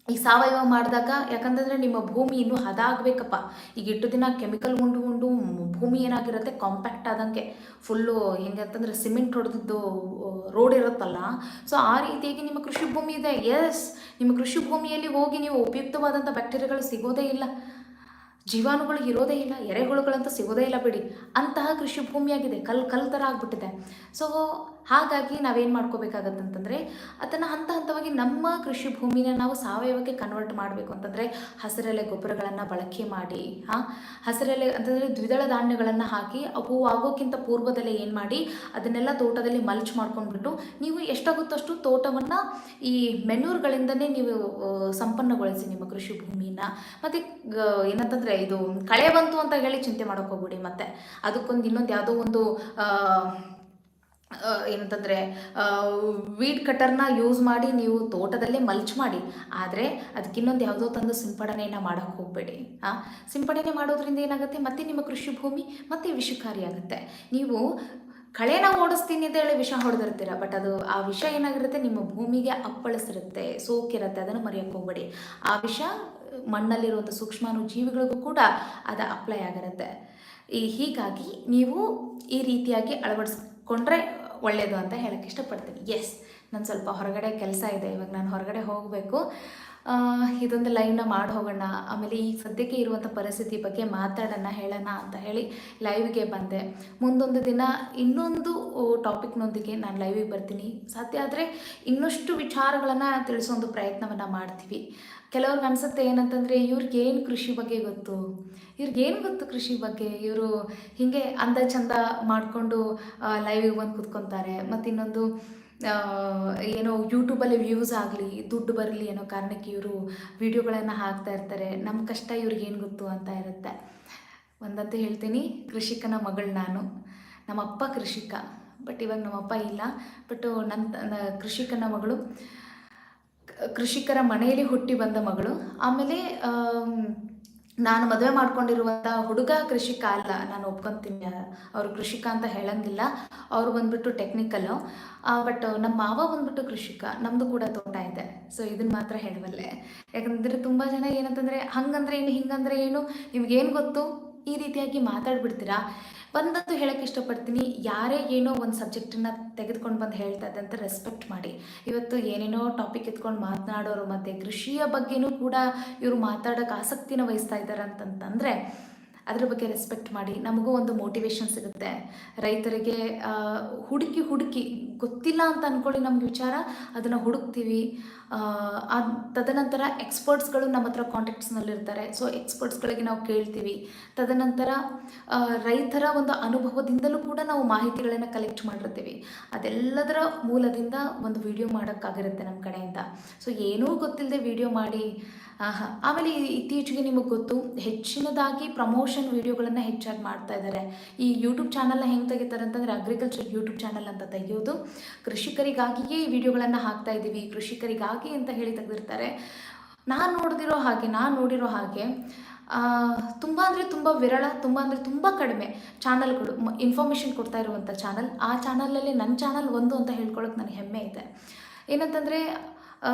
ಈ ಸಾವಯವ ಮಾಡಿದಾಗ, ಯಾಕಂತಂದರೆ ನಿಮ್ಮ ಭೂಮಿ ಇನ್ನೂ ಹದ ಆಗಬೇಕಪ್ಪ ಈಗ ಇಟ್ಟು ದಿನ ಕೆಮಿಕಲ್ ಉಂಡು ಉಂಡು, ಭೂಮಿ ಏನಾಗಿರುತ್ತೆ ಕಾಂಪ್ಯಾಕ್ಟ್ ಆದಂಗೆ. ಫುಲ್ಲು ಹೆಂಗೆ ಸಿಮೆಂಟ್ ಹೊಡೆದಿದ್ದು ರೋಡ್ ಇರುತ್ತಲ್ಲ. ಸೊ ಆ ರೀತಿಯಾಗಿ ನಿಮ್ಮ ಕೃಷಿ ಭೂಮಿ ಇದೆ. ಎಸ್ ನಿಮ್ಮ ಕೃಷಿ ಭೂಮಿಯಲ್ಲಿ ಹೋಗಿ ನೀವು ಉಪಯುಕ್ತವಾದಂಥ ಬ್ಯಾಕ್ಟೀರಿಯಾಗಳು ಸಿಗೋದೇ ಇಲ್ಲ. ಜೀವಾಣುಗಳು ಇರೋದೇ ಇಲ್ಲ, ಎರೆಹುಳುಗಳಂತೂ ಸಿಗೋದೇ ಇಲ್ಲ ಬಿಡಿ. ಅಂತಹ ಕೃಷಿ ಭೂಮಿಯಾಗಿದೆ, ಕಲ್ ಕಲ್ ಥರ ಆಗಿಬಿಟ್ಟಿದೆ ಸೊ ಹಾಗಾಗಿ ನಾವೇನು ಮಾಡ್ಕೋಬೇಕಾಗತ್ತಂತಂದರೆ ಅದನ್ನು ಹಂತ ಹಂತವಾಗಿ ನಮ್ಮ ಕೃಷಿ ಭೂಮಿನ ನಾವು ಸಾವಯವಕ್ಕೆ ಕನ್ವರ್ಟ್ ಮಾಡಬೇಕು. ಅಂತಂದರೆ ಹಸಿರೆಲೆ ಗೊಬ್ಬರಗಳನ್ನು ಬಳಕೆ ಮಾಡಿ, ಹಾಂ? ಹಸಿರೆಲೆ ಅಂತಂದರೆ ದ್ವಿದಳ ಧಾನ್ಯಗಳನ್ನು ಹಾಕಿ ಅವು ಆಗೋಕ್ಕಿಂತ ಪೂರ್ವದಲ್ಲೇ ಏನು ಮಾಡಿ, ಅದನ್ನೆಲ್ಲ ತೋಟದಲ್ಲಿ ಮಲ್ಚ್ ಮಾಡ್ಕೊಂಡ್ಬಿಟ್ಟು ನೀವು ಎಷ್ಟಾಗುತ್ತಷ್ಟು ತೋಟವನ್ನು ಈ ಮೆನ್ಯೂರ್ಗಳಿಂದನೇ ನೀವು ಸಂಪನ್ನಗೊಳಿಸಿ ನಿಮ್ಮ ಕೃಷಿ ಭೂಮಿನ. ಮತ್ತು ಏನಂತಂದರೆ ಇದು ಕಳೆ ಬಂತು ಅಂತ ಹೇಳಿ ಚಿಂತೆ ಮಾಡೋಕ್ಕೋಗ್ಬಿಡಿ ಮತ್ತೆ. ಅದಕ್ಕೊಂದು ಇನ್ನೊಂದು ಯಾವುದೋ ಒಂದು ಏನಂತಂದರೆ ವೀಡ್ ಕಟರ್ನ ಯೂಸ್ ಮಾಡಿ ನೀವು ತೋಟದಲ್ಲೇ ಮಲ್ಚ್ ಮಾಡಿ. ಆದರೆ ಅದಕ್ಕಿನ್ನೊಂದು ಯಾವುದೋ ತಂದು ಸಿಂಪಡಣೆಯನ್ನು ಮಾಡೋಕ್ಕೆ ಹೋಗಬೇಡಿ. ಹಾಂ ಸಿಂಪಡಣೆ ಮಾಡೋದ್ರಿಂದ ಏನಾಗುತ್ತೆ? ಮತ್ತೆ ನಿಮ್ಮ ಕೃಷಿ ಭೂಮಿ ಮತ್ತೆ ವಿಷಕಾರಿಯಾಗುತ್ತೆ. ನೀವು ಕಳೆನ ಓಡಿಸ್ತೀನಿ ಅಂತ ಹೇಳಿ ವಿಷ ಹೊಡೆದಿರ್ತೀರ, ಬಟ್ ಅದು, ಆ ವಿಷ ಏನಾಗಿರುತ್ತೆ? ನಿಮ್ಮ ಭೂಮಿಗೆ ಅಪ್ಪಳಿಸಿರುತ್ತೆ, ಸೋಕಿರುತ್ತೆ, ಅದನ್ನು ಮರೆಯೋಕ್ಕೆ ಹೋಗಬೇಡಿ. ಆ ವಿಷ ಮಣ್ಣಲ್ಲಿರುವಂಥ ಸೂಕ್ಷ್ಮಾನು ಜೀವಿಗಳಿಗೂ ಕೂಡ ಅದು ಅಪ್ಲೈ ಆಗಿರುತ್ತೆ. ಈ ಹೀಗಾಗಿ ನೀವು ಈ ರೀತಿಯಾಗಿ ಅಳವಡಿಸ್ಕೊಂಡ್ರೆ ಒಳ್ಳೆಯದು ಅಂತ ಹೇಳಕ್ಕೆ ಇಷ್ಟಪಡ್ತೀನಿ. ಎಸ್ ನಾನು ಸ್ವಲ್ಪ ಹೊರಗಡೆ ಕೆಲಸ ಇದೆ, ಇವಾಗ ನಾನು ಹೊರಗಡೆ ಹೋಗಬೇಕು. ಇದೊಂದು ಲೈವ್ನ ಮಾಡಿ ಹೋಗೋಣ. ಆಮೇಲೆ ಈಗ ಸದ್ಯಕ್ಕೆ ಇರುವಂಥ ಪರಿಸ್ಥಿತಿ ಬಗ್ಗೆ ಮಾತಾಡೋಣ, ಹೇಳೋಣ ಅಂತ ಹೇಳಿ ಲೈವ್ಗೆ ಬಂದೆ. ಮುಂದೊಂದು ದಿನ ಇನ್ನೊಂದು ಟಾಪಿಕ್ನೊಂದಿಗೆ ನಾನು ಲೈವಿಗೆ ಬರ್ತೀನಿ. ಸಾಧ್ಯ ಆದರೆ ಇನ್ನಷ್ಟು ವಿಚಾರಗಳನ್ನು ತಿಳಿಸೋ ಒಂದು ಪ್ರಯತ್ನವನ್ನು ಮಾಡ್ತೀವಿ. ಕೆಲವ್ರಿಗೆ ಅನಿಸುತ್ತೆ ಏನಂತಂದರೆ ಇವ್ರಿಗೇನು ಕೃಷಿ ಬಗ್ಗೆ ಗೊತ್ತು? ಇವ್ರಿಗೇನು ಗೊತ್ತು ಕೃಷಿ ಬಗ್ಗೆ? ಇವರು ಹೀಗೆ ಅಂದ ಚಂದ ಮಾಡಿಕೊಂಡು ಲೈವಿಗೆ ಬಂದು ಕೂತ್ಕೊತಾರೆ. ಮತ್ತು ಇನ್ನೊಂದು ಏನೋ ಯೂಟ್ಯೂಬಲ್ಲಿ ವ್ಯೂಸ್ ಆಗಲಿ, ದುಡ್ಡು ಬರಲಿ ಅನ್ನೋ ಕಾರಣಕ್ಕೆ ಇವರು ವೀಡಿಯೋಗಳನ್ನು ಹಾಕ್ತಾ ಇರ್ತಾರೆ. ನಮ್ಮ ಕಷ್ಟ ಇವ್ರಿಗೆ ಏನು ಗೊತ್ತು ಅಂತ ಇರುತ್ತೆ. ಒಂದಂತೂ ಹೇಳ್ತೀನಿ ಕೃಷಿಕನ ಮಗಳು ನಾನು. ನಮ್ಮಪ್ಪ ಕೃಷಿಕ. ಬಟ್ ಇವಾಗ ನಮ್ಮಪ್ಪ ಇಲ್ಲ. ಬಟ್ ನನ್ನ ಕೃಷಿಕನ ಮಗಳು ಕೃಷಿಕರ ಮನೆಯಲ್ಲಿ ಹುಟ್ಟಿ ಬಂದ ಮಗಳು. ಆಮೇಲೆ ನಾನು ಮದುವೆ ಮಾಡ್ಕೊಂಡಿರುವಂಥ ಹುಡುಗ ಕೃಷಿಕ ಅಲ್ಲ ನಾನು ಒಪ್ಕೊತೀನಿ. ಅವರು ಕೃಷಿಕ ಅಂತ ಹೇಳಂಗಿಲ್ಲ. ಅವರು ಬಂದ್ಬಿಟ್ಟು ಟೆಕ್ನಿಕಲ್ಲು ಬಟ್ ನಮ್ಮ ಮಾವ ಬಂದ್ಬಿಟ್ಟು ಕೃಷಿಕ. ನಮ್ಮದು ಕೂಡ ತೋಟ ಇದೆ. ಸೊ ಇದನ್ನು ಮಾತ್ರ ಹೇಳಬಲ್ಲೆ ಯಾಕಂದರೆ ತುಂಬ ಜನ ಏನಂತಂದರೆ, ಹಂಗಂದ್ರೆ ಏನು, ಹಿಂಗಂದ್ರೆ ಏನು? ನಿಮ್ಗೇನು ಗೊತ್ತು? ಈ ರೀತಿಯಾಗಿ ಮಾತಾಡ್ಬಿಡ್ತೀರಾ? ಒಂದಂತೂ ಹೇಳಕ್ಕೆ ಇಷ್ಟಪಡ್ತೀನಿ. ಯಾರೇ ಏನೋ ಒಂದು ಸಬ್ಜೆಕ್ಟನ್ನು ತೆಗೆದುಕೊಂಡು ಬಂದು ಹೇಳ್ತಾ ಇದ್ದಂತ ರೆಸ್ಪೆಕ್ಟ್ ಮಾಡಿ. ಇವತ್ತು ಏನೇನೋ ಟಾಪಿಕ್ ಎತ್ಕೊಂಡು ಮಾತನಾಡೋರು ಮತ್ತು ಕೃಷಿಯ ಬಗ್ಗೆನೂ ಕೂಡ ಇವರು ಮಾತಾಡೋಕ್ಕೆ ಆಸಕ್ತಿನ ವಹಿಸ್ತಾ ಇದ್ದಾರೆ ಅಂತಂತಂದರೆ ಅದ್ರ ಬಗ್ಗೆ ರೆಸ್ಪೆಕ್ಟ್ ಮಾಡಿ ನಮಗೂ ಒಂದು ಮೋಟಿವೇಶನ್ ಸಿಗುತ್ತೆ. ರೈತರಿಗೆ ಹುಡುಕಿ ಹುಡುಕಿ, ಗೊತ್ತಿಲ್ಲ ಅಂತ ಅಂದ್ಕೊಳ್ಳಿ ನಮ್ಗೆ ವಿಚಾರ, ಅದನ್ನು ಹುಡುಕ್ತೀವಿ. ತದನಂತರ ಎಕ್ಸ್ಪರ್ಟ್ಸ್ಗಳು ನಮ್ಮ ಹತ್ರ ಕಾಂಟ್ಯಾಕ್ಟ್ಸ್ನಲ್ಲಿರ್ತಾರೆ ಸೊ ಎಕ್ಸ್ಪರ್ಟ್ಸ್ಗಳಿಗೆ ನಾವು ಕೇಳ್ತೀವಿ. ತದನಂತರ ರೈತರ ಒಂದು ಅನುಭವದಿಂದಲೂ ಕೂಡ ನಾವು ಮಾಹಿತಿಗಳನ್ನು ಕಲೆಕ್ಟ್ ಮಾಡಿರ್ತೀವಿ. ಅದೆಲ್ಲದರ ಮೂಲದಿಂದ ಒಂದು ವಿಡಿಯೋ ಮಾಡೋಕ್ಕಾಗಿರುತ್ತೆ ನಮ್ಮ ಕಡೆಯಿಂದ. ಸೊ ಏನೂ ಗೊತ್ತಿಲ್ಲದೆ ವಿಡಿಯೋ ಮಾಡಿ ಆಹಾ. ಆಮೇಲೆ ಇತ್ತೀಚೆಗೆ ನಿಮಗೆ ಗೊತ್ತು, ಹೆಚ್ಚಿನದಾಗಿ ಪ್ರಮೋಷನ್ ವೀಡಿಯೋಗಳನ್ನು ಹೆಚ್ಚಾಗಿ ಮಾಡ್ತಾ ಇದ್ದಾರೆ ಈ ಯೂಟ್ಯೂಬ್ ಚಾನಲ್ನ ಹೆಂಗೆ ತೆಗಿತಾರೆ ಅಂತಂದರೆ ಅಗ್ರಿಕಲ್ಚರ್ ಯೂಟ್ಯೂಬ್ ಚಾನಲ್ ಅಂತ ತೆಗೆಯೋದು. ಕೃಷಿಕರಿಗಾಗಿಯೇ ಈ ವಿಡಿಯೋಗಳನ್ನು ಹಾಕ್ತಾ ಇದ್ದೀವಿ ಕೃಷಿಕರಿಗಾಗಿ ಅಂತ ಹೇಳಿ ತೆಗೆದಿರ್ತಾರೆ. ನಾನು ನೋಡಿದಿರೋ ಹಾಗೆ, ನಾನು ನೋಡಿರೋ ಹಾಗೆ ತುಂಬ ಅಂದರೆ ತುಂಬ ವಿರಳ, ತುಂಬ ಅಂದರೆ ತುಂಬ ಕಡಿಮೆ ಚಾನಲ್ಗಳು ಇನ್ಫಾರ್ಮೇಷನ್ ಕೊಡ್ತಾ ಇರುವಂಥ ಚಾನಲ್ ಆ ಚಾನಲಲ್ಲಿ ನನ್ನ ಚಾನಲ್ ಒಂದು ಅಂತ ಹೇಳ್ಕೊಳ್ಳೋಕೆ ನನಗೆ ಹೆಮ್ಮೆ ಇದೆ. ಏನಂತಂದರೆ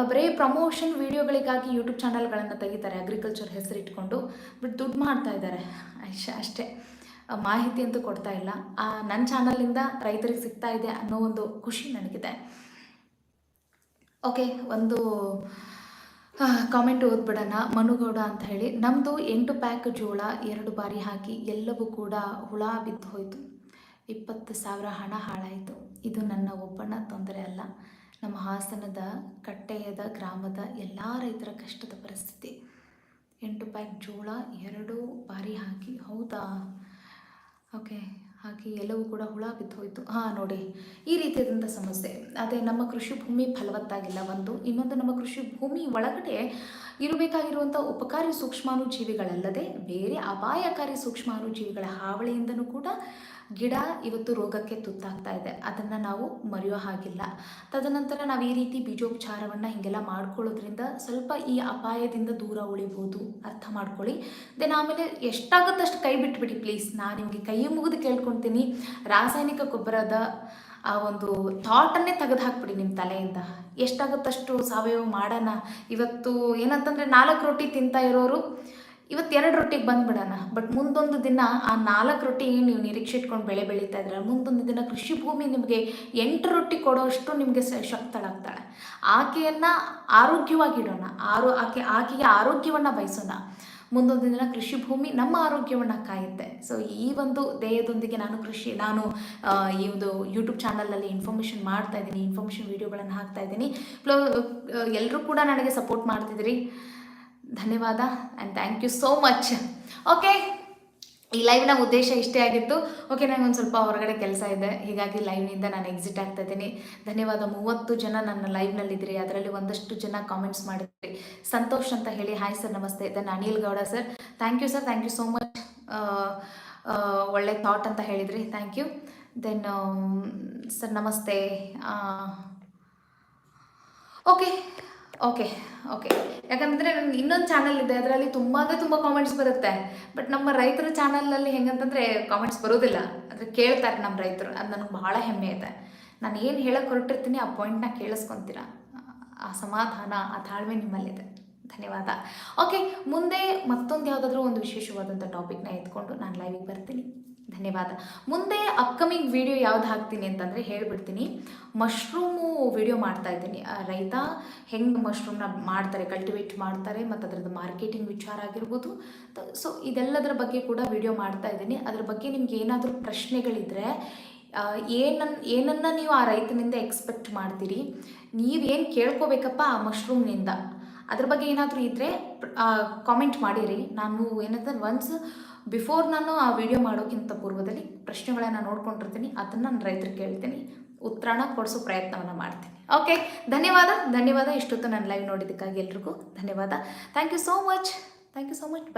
ಬರೀ ಪ್ರಮೋಷನ್ ವೀಡಿಯೋಗಳಿಗಾಗಿ ಯೂಟ್ಯೂಬ್ ಚಾನಲ್ಗಳನ್ನು ತೆಗಿತಾರೆ ಅಗ್ರಿಕಲ್ಚರ್ ಹೆಸರಿಟ್ಕೊಂಡು ಬಟ್ ದುಡ್ಡು ಮಾಡ್ತಾ ಇದ್ದಾರೆ ಅಷ್ಟೇ. ಮಾಹಿತಿ ಅಂತೂ ಕೊಡ್ತಾ ಇಲ್ಲ. ನನ್ನ ಚಾನಲಿಂದ ರೈತರಿಗೆ ಸಿಗ್ತಾ ಇದೆ ಅನ್ನೋ ಒಂದು ಖುಷಿ ನನಗಿದೆ. ಓಕೆ ಒಂದು ಕಾಮೆಂಟ್ ಓದ್ಬಿಡೋಣ. ಮನುಗೌಡ ಅಂತ ಹೇಳಿ ನಮ್ಮದು ಎಂಟು ಪ್ಯಾಕ್ ಜೋಳ, ಎರಡು ಬಾರಿ ಹಾಕಿ ಎಲ್ಲವೂ ಕೂಡ ಹುಳ ಬಿದ್ದು ಹೋಯಿತು. ಇಪ್ಪತ್ತು ಸಾವಿರ ಹಣ ಹಾಳಾಯಿತು. ಇದು ನನ್ನ ಒಬ್ಬನ ತೊಂದರೆ ಅಲ್ಲ. ನಮ್ಮ ಹಾಸನದ ಕಟ್ಟೆಯದ ಗ್ರಾಮದ ಎಲ್ಲ ರೈತರ ಕಷ್ಟದ ಪರಿಸ್ಥಿತಿ. ಎಂಟು ಪ್ಯಾಕ್ ಜೋಳ ಎರಡು ಬಾರಿ ಹಾಕಿ, ಹೌದಾ? ಓಕೆ ಹಾಕಿ ಎಲ್ಲವೂ ಕೂಡ ಹುಳ ಬಿದ್ದು ಹೋಯಿತು. ಹಾಂ, ನೋಡಿ, ಈ ರೀತಿಯಾದಂಥ ಸಮಸ್ಯೆ. ಅದೇ ನಮ್ಮ ಕೃಷಿ ಭೂಮಿ ಫಲವತ್ತಾಗಿಲ್ಲ ಒಂದು ಇನ್ನೊಂದು ನಮ್ಮ ಕೃಷಿ ಭೂಮಿ ಒಳಗಡೆ ಇರಬೇಕಾಗಿರುವಂಥ ಉಪಕಾರಿ ಸೂಕ್ಷ್ಮಾಣುಜೀವಿಗಳಲ್ಲದೆ ಬೇರೆ ಅಪಾಯಕಾರಿ ಸೂಕ್ಷ್ಮಾಣುಜೀವಿಗಳ ಹಾವಳಿಯಿಂದನೂ ಕೂಡ ಗಿಡ ಇವತ್ತು ರೋಗಕ್ಕೆ ತುತ್ತಾಗ್ತಾ ಇದೆ. ಅದನ್ನು ನಾವು ಮರೆಯೋ ಹಾಗಿಲ್ಲ. ತದನಂತರ ನಾವು ಈ ರೀತಿ ಬೀಜೋಪಚಾರವನ್ನು ಹೀಗೆಲ್ಲ ಮಾಡ್ಕೊಳ್ಳೋದ್ರಿಂದ ಸ್ವಲ್ಪ ಈ ಅಪಾಯದಿಂದ ದೂರ ಉಳಿಬೋದು. ಅರ್ಥ ಮಾಡ್ಕೊಳ್ಳಿ. ದೆನ್ ಆಮೇಲೆ ಎಷ್ಟಾಗುತ್ತಷ್ಟು ಕೈ ಬಿಟ್ಬಿಡಿ ಪ್ಲೀಸ್. ನಾನು ನಿಮಗೆ ಕೈ ಮುಗಿದು ಕೇಳ್ಕೊತೀನಿ. ರಾಸಾಯನಿಕ ಗೊಬ್ಬರದ ಆ ಒಂದು ಥಾಟನ್ನೇ ತೆಗೆದು ಹಾಕ್ಬಿಡಿ ನಿಮ್ಮ ತಲೆಯಿಂದ. ಎಷ್ಟಾಗುತ್ತಷ್ಟು ಸಾವಯವ ಮಾಡೋಣ. ಇವತ್ತು ಏನಂತಂದರೆ ನಾಲ್ಕು ರೊಟ್ಟಿ ತಿಂತಾ ಇರೋರು ಇವತ್ತು ಎರಡು ರೊಟ್ಟಿಗೆ ಬಂದ್ಬಿಡೋಣ, ಬಟ್ ಮುಂದೊಂದು ದಿನ ಆ ನಾಲ್ಕು ರೊಟ್ಟಿ ನೀವು ನಿರೀಕ್ಷೆ ಇಟ್ಕೊಂಡು ಬೆಳೆ ಬೆಳೀತಾ ಇದ್ರೆ? ಮುಂದೊಂದು ದಿನ ಕೃಷಿ ಭೂಮಿ ನಿಮಗೆ ಎಂಟು ರೊಟ್ಟಿ ಕೊಡೋಷ್ಟು ನಿಮಗೆ ಶಕ್ತಳಾಗ್ತಾಳೆ. ಆಕೆಯನ್ನು ಆರೋಗ್ಯವಾಗಿಡೋಣ, ಆರೋ ಆಕೆ ಆಕೆಗೆ ಆರೋಗ್ಯವನ್ನು ಬಯಸೋಣ. ಮುಂದೊಂದು ದಿನ ಕೃಷಿ ಭೂಮಿ ನಮ್ಮ ಆರೋಗ್ಯವನ್ನು ಕಾಯುತ್ತೆ. ಸೊ ಈ ಒಂದು ದೇಹದೊಂದಿಗೆ ನಾನು ಕೃಷಿ, ನಾನು ಈ ಒಂದು ಯೂಟ್ಯೂಬ್ ಚಾನಲಲ್ಲಿ ಇನ್ಫಾರ್ಮೇಷನ್ ಮಾಡ್ತಾ ಇದ್ದೀನಿ ಇನ್ಫಾರ್ಮೇಷನ್ ವೀಡಿಯೋಗಳನ್ನು ಹಾಕ್ತಾ ಇದ್ದೀನಿ. ಎಲ್ಲರೂ ಕೂಡ ನನಗೆ ಸಪೋರ್ಟ್ ಮಾಡ್ತಿದ್ದೀರಿ. ಧನ್ಯವಾದ and thank you so much okay ಈ ಲೈವ್ನ ಉದ್ದೇಶ ಇಷ್ಟೇ ಆಗಿತ್ತು. ಓಕೆ ನನಗೊಂದು ಸ್ವಲ್ಪ ಹೊರಗಡೆ ಕೆಲಸ ಇದೆ. ಹೀಗಾಗಿ ಲೈವ್ನಿಂದ ನಾನು ಎಕ್ಸಿಟ್ ಆಗ್ತಾ ಇದ್ದೀನಿ. ಧನ್ಯವಾದ, ಮೂವತ್ತು ಜನ ನನ್ನ ಲೈವ್ನಲ್ಲಿದ್ದೀರಿ ಅದರಲ್ಲಿ ಒಂದಷ್ಟು ಜನ ಕಾಮೆಂಟ್ಸ್ ಮಾಡಿದ್ರಿ. ಸಂತೋಷ್ ಅಂತ ಹೇಳಿ ಹಾಯ್ ಸರ್ ನಮಸ್ತೆ. Then Anil Gowda sir thank you sir thank you so much ಒಳ್ಳೆ ಥಾಟ್ ಅಂತ ಹೇಳಿದ್ರಿ. ಥ್ಯಾಂಕ್ ಯು ದೆನ್ ಸರ್ ನಮಸ್ತೆ. ಓಕೆ ಓಕೆ ಓಕೆ ಯಾಕಂದರೆ ನನ್ನ ಇನ್ನೊಂದು ಚಾನಲ್ ಇದೆ, ಅದರಲ್ಲಿ ತುಂಬ ಅಂದರೆ ತುಂಬ ಕಾಮೆಂಟ್ಸ್ ಬರುತ್ತೆ. ಬಟ್ ನಮ್ಮ ರೈತರ ಚಾನಲಲ್ಲಿ ಹೆಂಗಂತಂದರೆ ಕಾಮೆಂಟ್ಸ್ ಬರೋದಿಲ್ಲ. ಅಂದರೆ ಕೇಳ್ತಾರೆ ನಮ್ಮ ರೈತರು, ಅದು ನನಗೆ ಭಾಳ ಹೆಮ್ಮೆ ಇದೆ. ನಾನು ಏನು ಹೇಳಕ್ಕೆ ಹೊರಟಿರ್ತೀನಿ, ಆ ಪಾಯಿಂಟ್ನ ಕೇಳಿಸ್ಕೊತೀರ? ಆ ಸಮಾಧಾನ, ಆ ತಾಳ್ಮೆ ನಿಮ್ಮಲ್ಲಿದೆ. ಧನ್ಯವಾದ. ಓಕೆ ಮುಂದೆ ಮತ್ತೊಂದು ಯಾವುದಾದ್ರೂ ಒಂದು ವಿಶೇಷವಾದಂಥ ಟಾಪಿಕ್ನ ಎತ್ಕೊಂಡು ನಾನು ಲೈವಿಗೆ ಬರ್ತೀನಿ. ಧನ್ಯವಾದ. ಮುಂದೆ ಅಪ್ಕಮಿಂಗ್ ವಿಡಿಯೋ ಯಾವ್ದು ಹಾಕ್ತೀನಿ ಅಂತಂದರೆ ಹೇಳ್ಬಿಡ್ತೀನಿ. ಮಶ್ರೂಮು ವಿಡಿಯೋ ಮಾಡ್ತಾ ಇದ್ದೀನಿ. ರೈತ ಹೆಂಗೆ ಮಶ್ರೂಮ್ನ ಮಾಡ್ತಾರೆ ಕಲ್ಟಿವೇಟ್ ಮಾಡ್ತಾರೆ, ಮತ್ತು ಅದರದ್ದು ಮಾರ್ಕೆಟಿಂಗ್ ವಿಚಾರ ಆಗಿರ್ಬೋದು. ಸೊ ಇದೆಲ್ಲದರ ಬಗ್ಗೆ ಕೂಡ ವಿಡಿಯೋ ಮಾಡ್ತಾ ಇದ್ದೀನಿ. ಅದ್ರ ಬಗ್ಗೆ ನಿಮ್ಗೆ ಏನಾದರೂ ಪ್ರಶ್ನೆಗಳಿದ್ದರೆ ಏನನ್ನ ಏನನ್ನ ನೀವು ಆ ರೈತನಿಂದ ಎಕ್ಸ್ಪೆಕ್ಟ್ ಮಾಡ್ತೀರಿ ನೀವೇನು ಕೇಳ್ಕೋಬೇಕಪ್ಪ ಆ ಮಶ್ರೂಮ್ನಿಂದ ಅದ್ರ ಬಗ್ಗೆ ಏನಾದರೂ ಇದ್ದರೆ ಕಾಮೆಂಟ್ ಮಾಡಿರಿ. ನಾನು ಏನಂತ ಒನ್ಸ್ ಬಿಫೋರ್ ನಾನು ಆ ವಿಡಿಯೋ ಮಾಡೋಕ್ಕಿಂತ ಪೂರ್ವದಲ್ಲಿ ಪ್ರಶ್ನೆಗಳನ್ನು ನೋಡ್ಕೊಂಡಿರ್ತೀನಿ. ಅದನ್ನು ನಾನು ರೈತರಿಗೆ ಕೇಳ್ತೀನಿ. ಉತ್ತರಾಣ ಕೊಡಿಸೋ ಪ್ರಯತ್ನವನ್ನು ಮಾಡ್ತೀನಿ. ಓಕೆ ಧನ್ಯವಾದ. ಧನ್ಯವಾದ. ಇಷ್ಟೊತ್ತು ನನ್ನ ಲೈವ್ ನೋಡಿದ್ದಕ್ಕಾಗಿ ಎಲ್ರಿಗೂ ಧನ್ಯವಾದ. Thank you so much thank you so much bye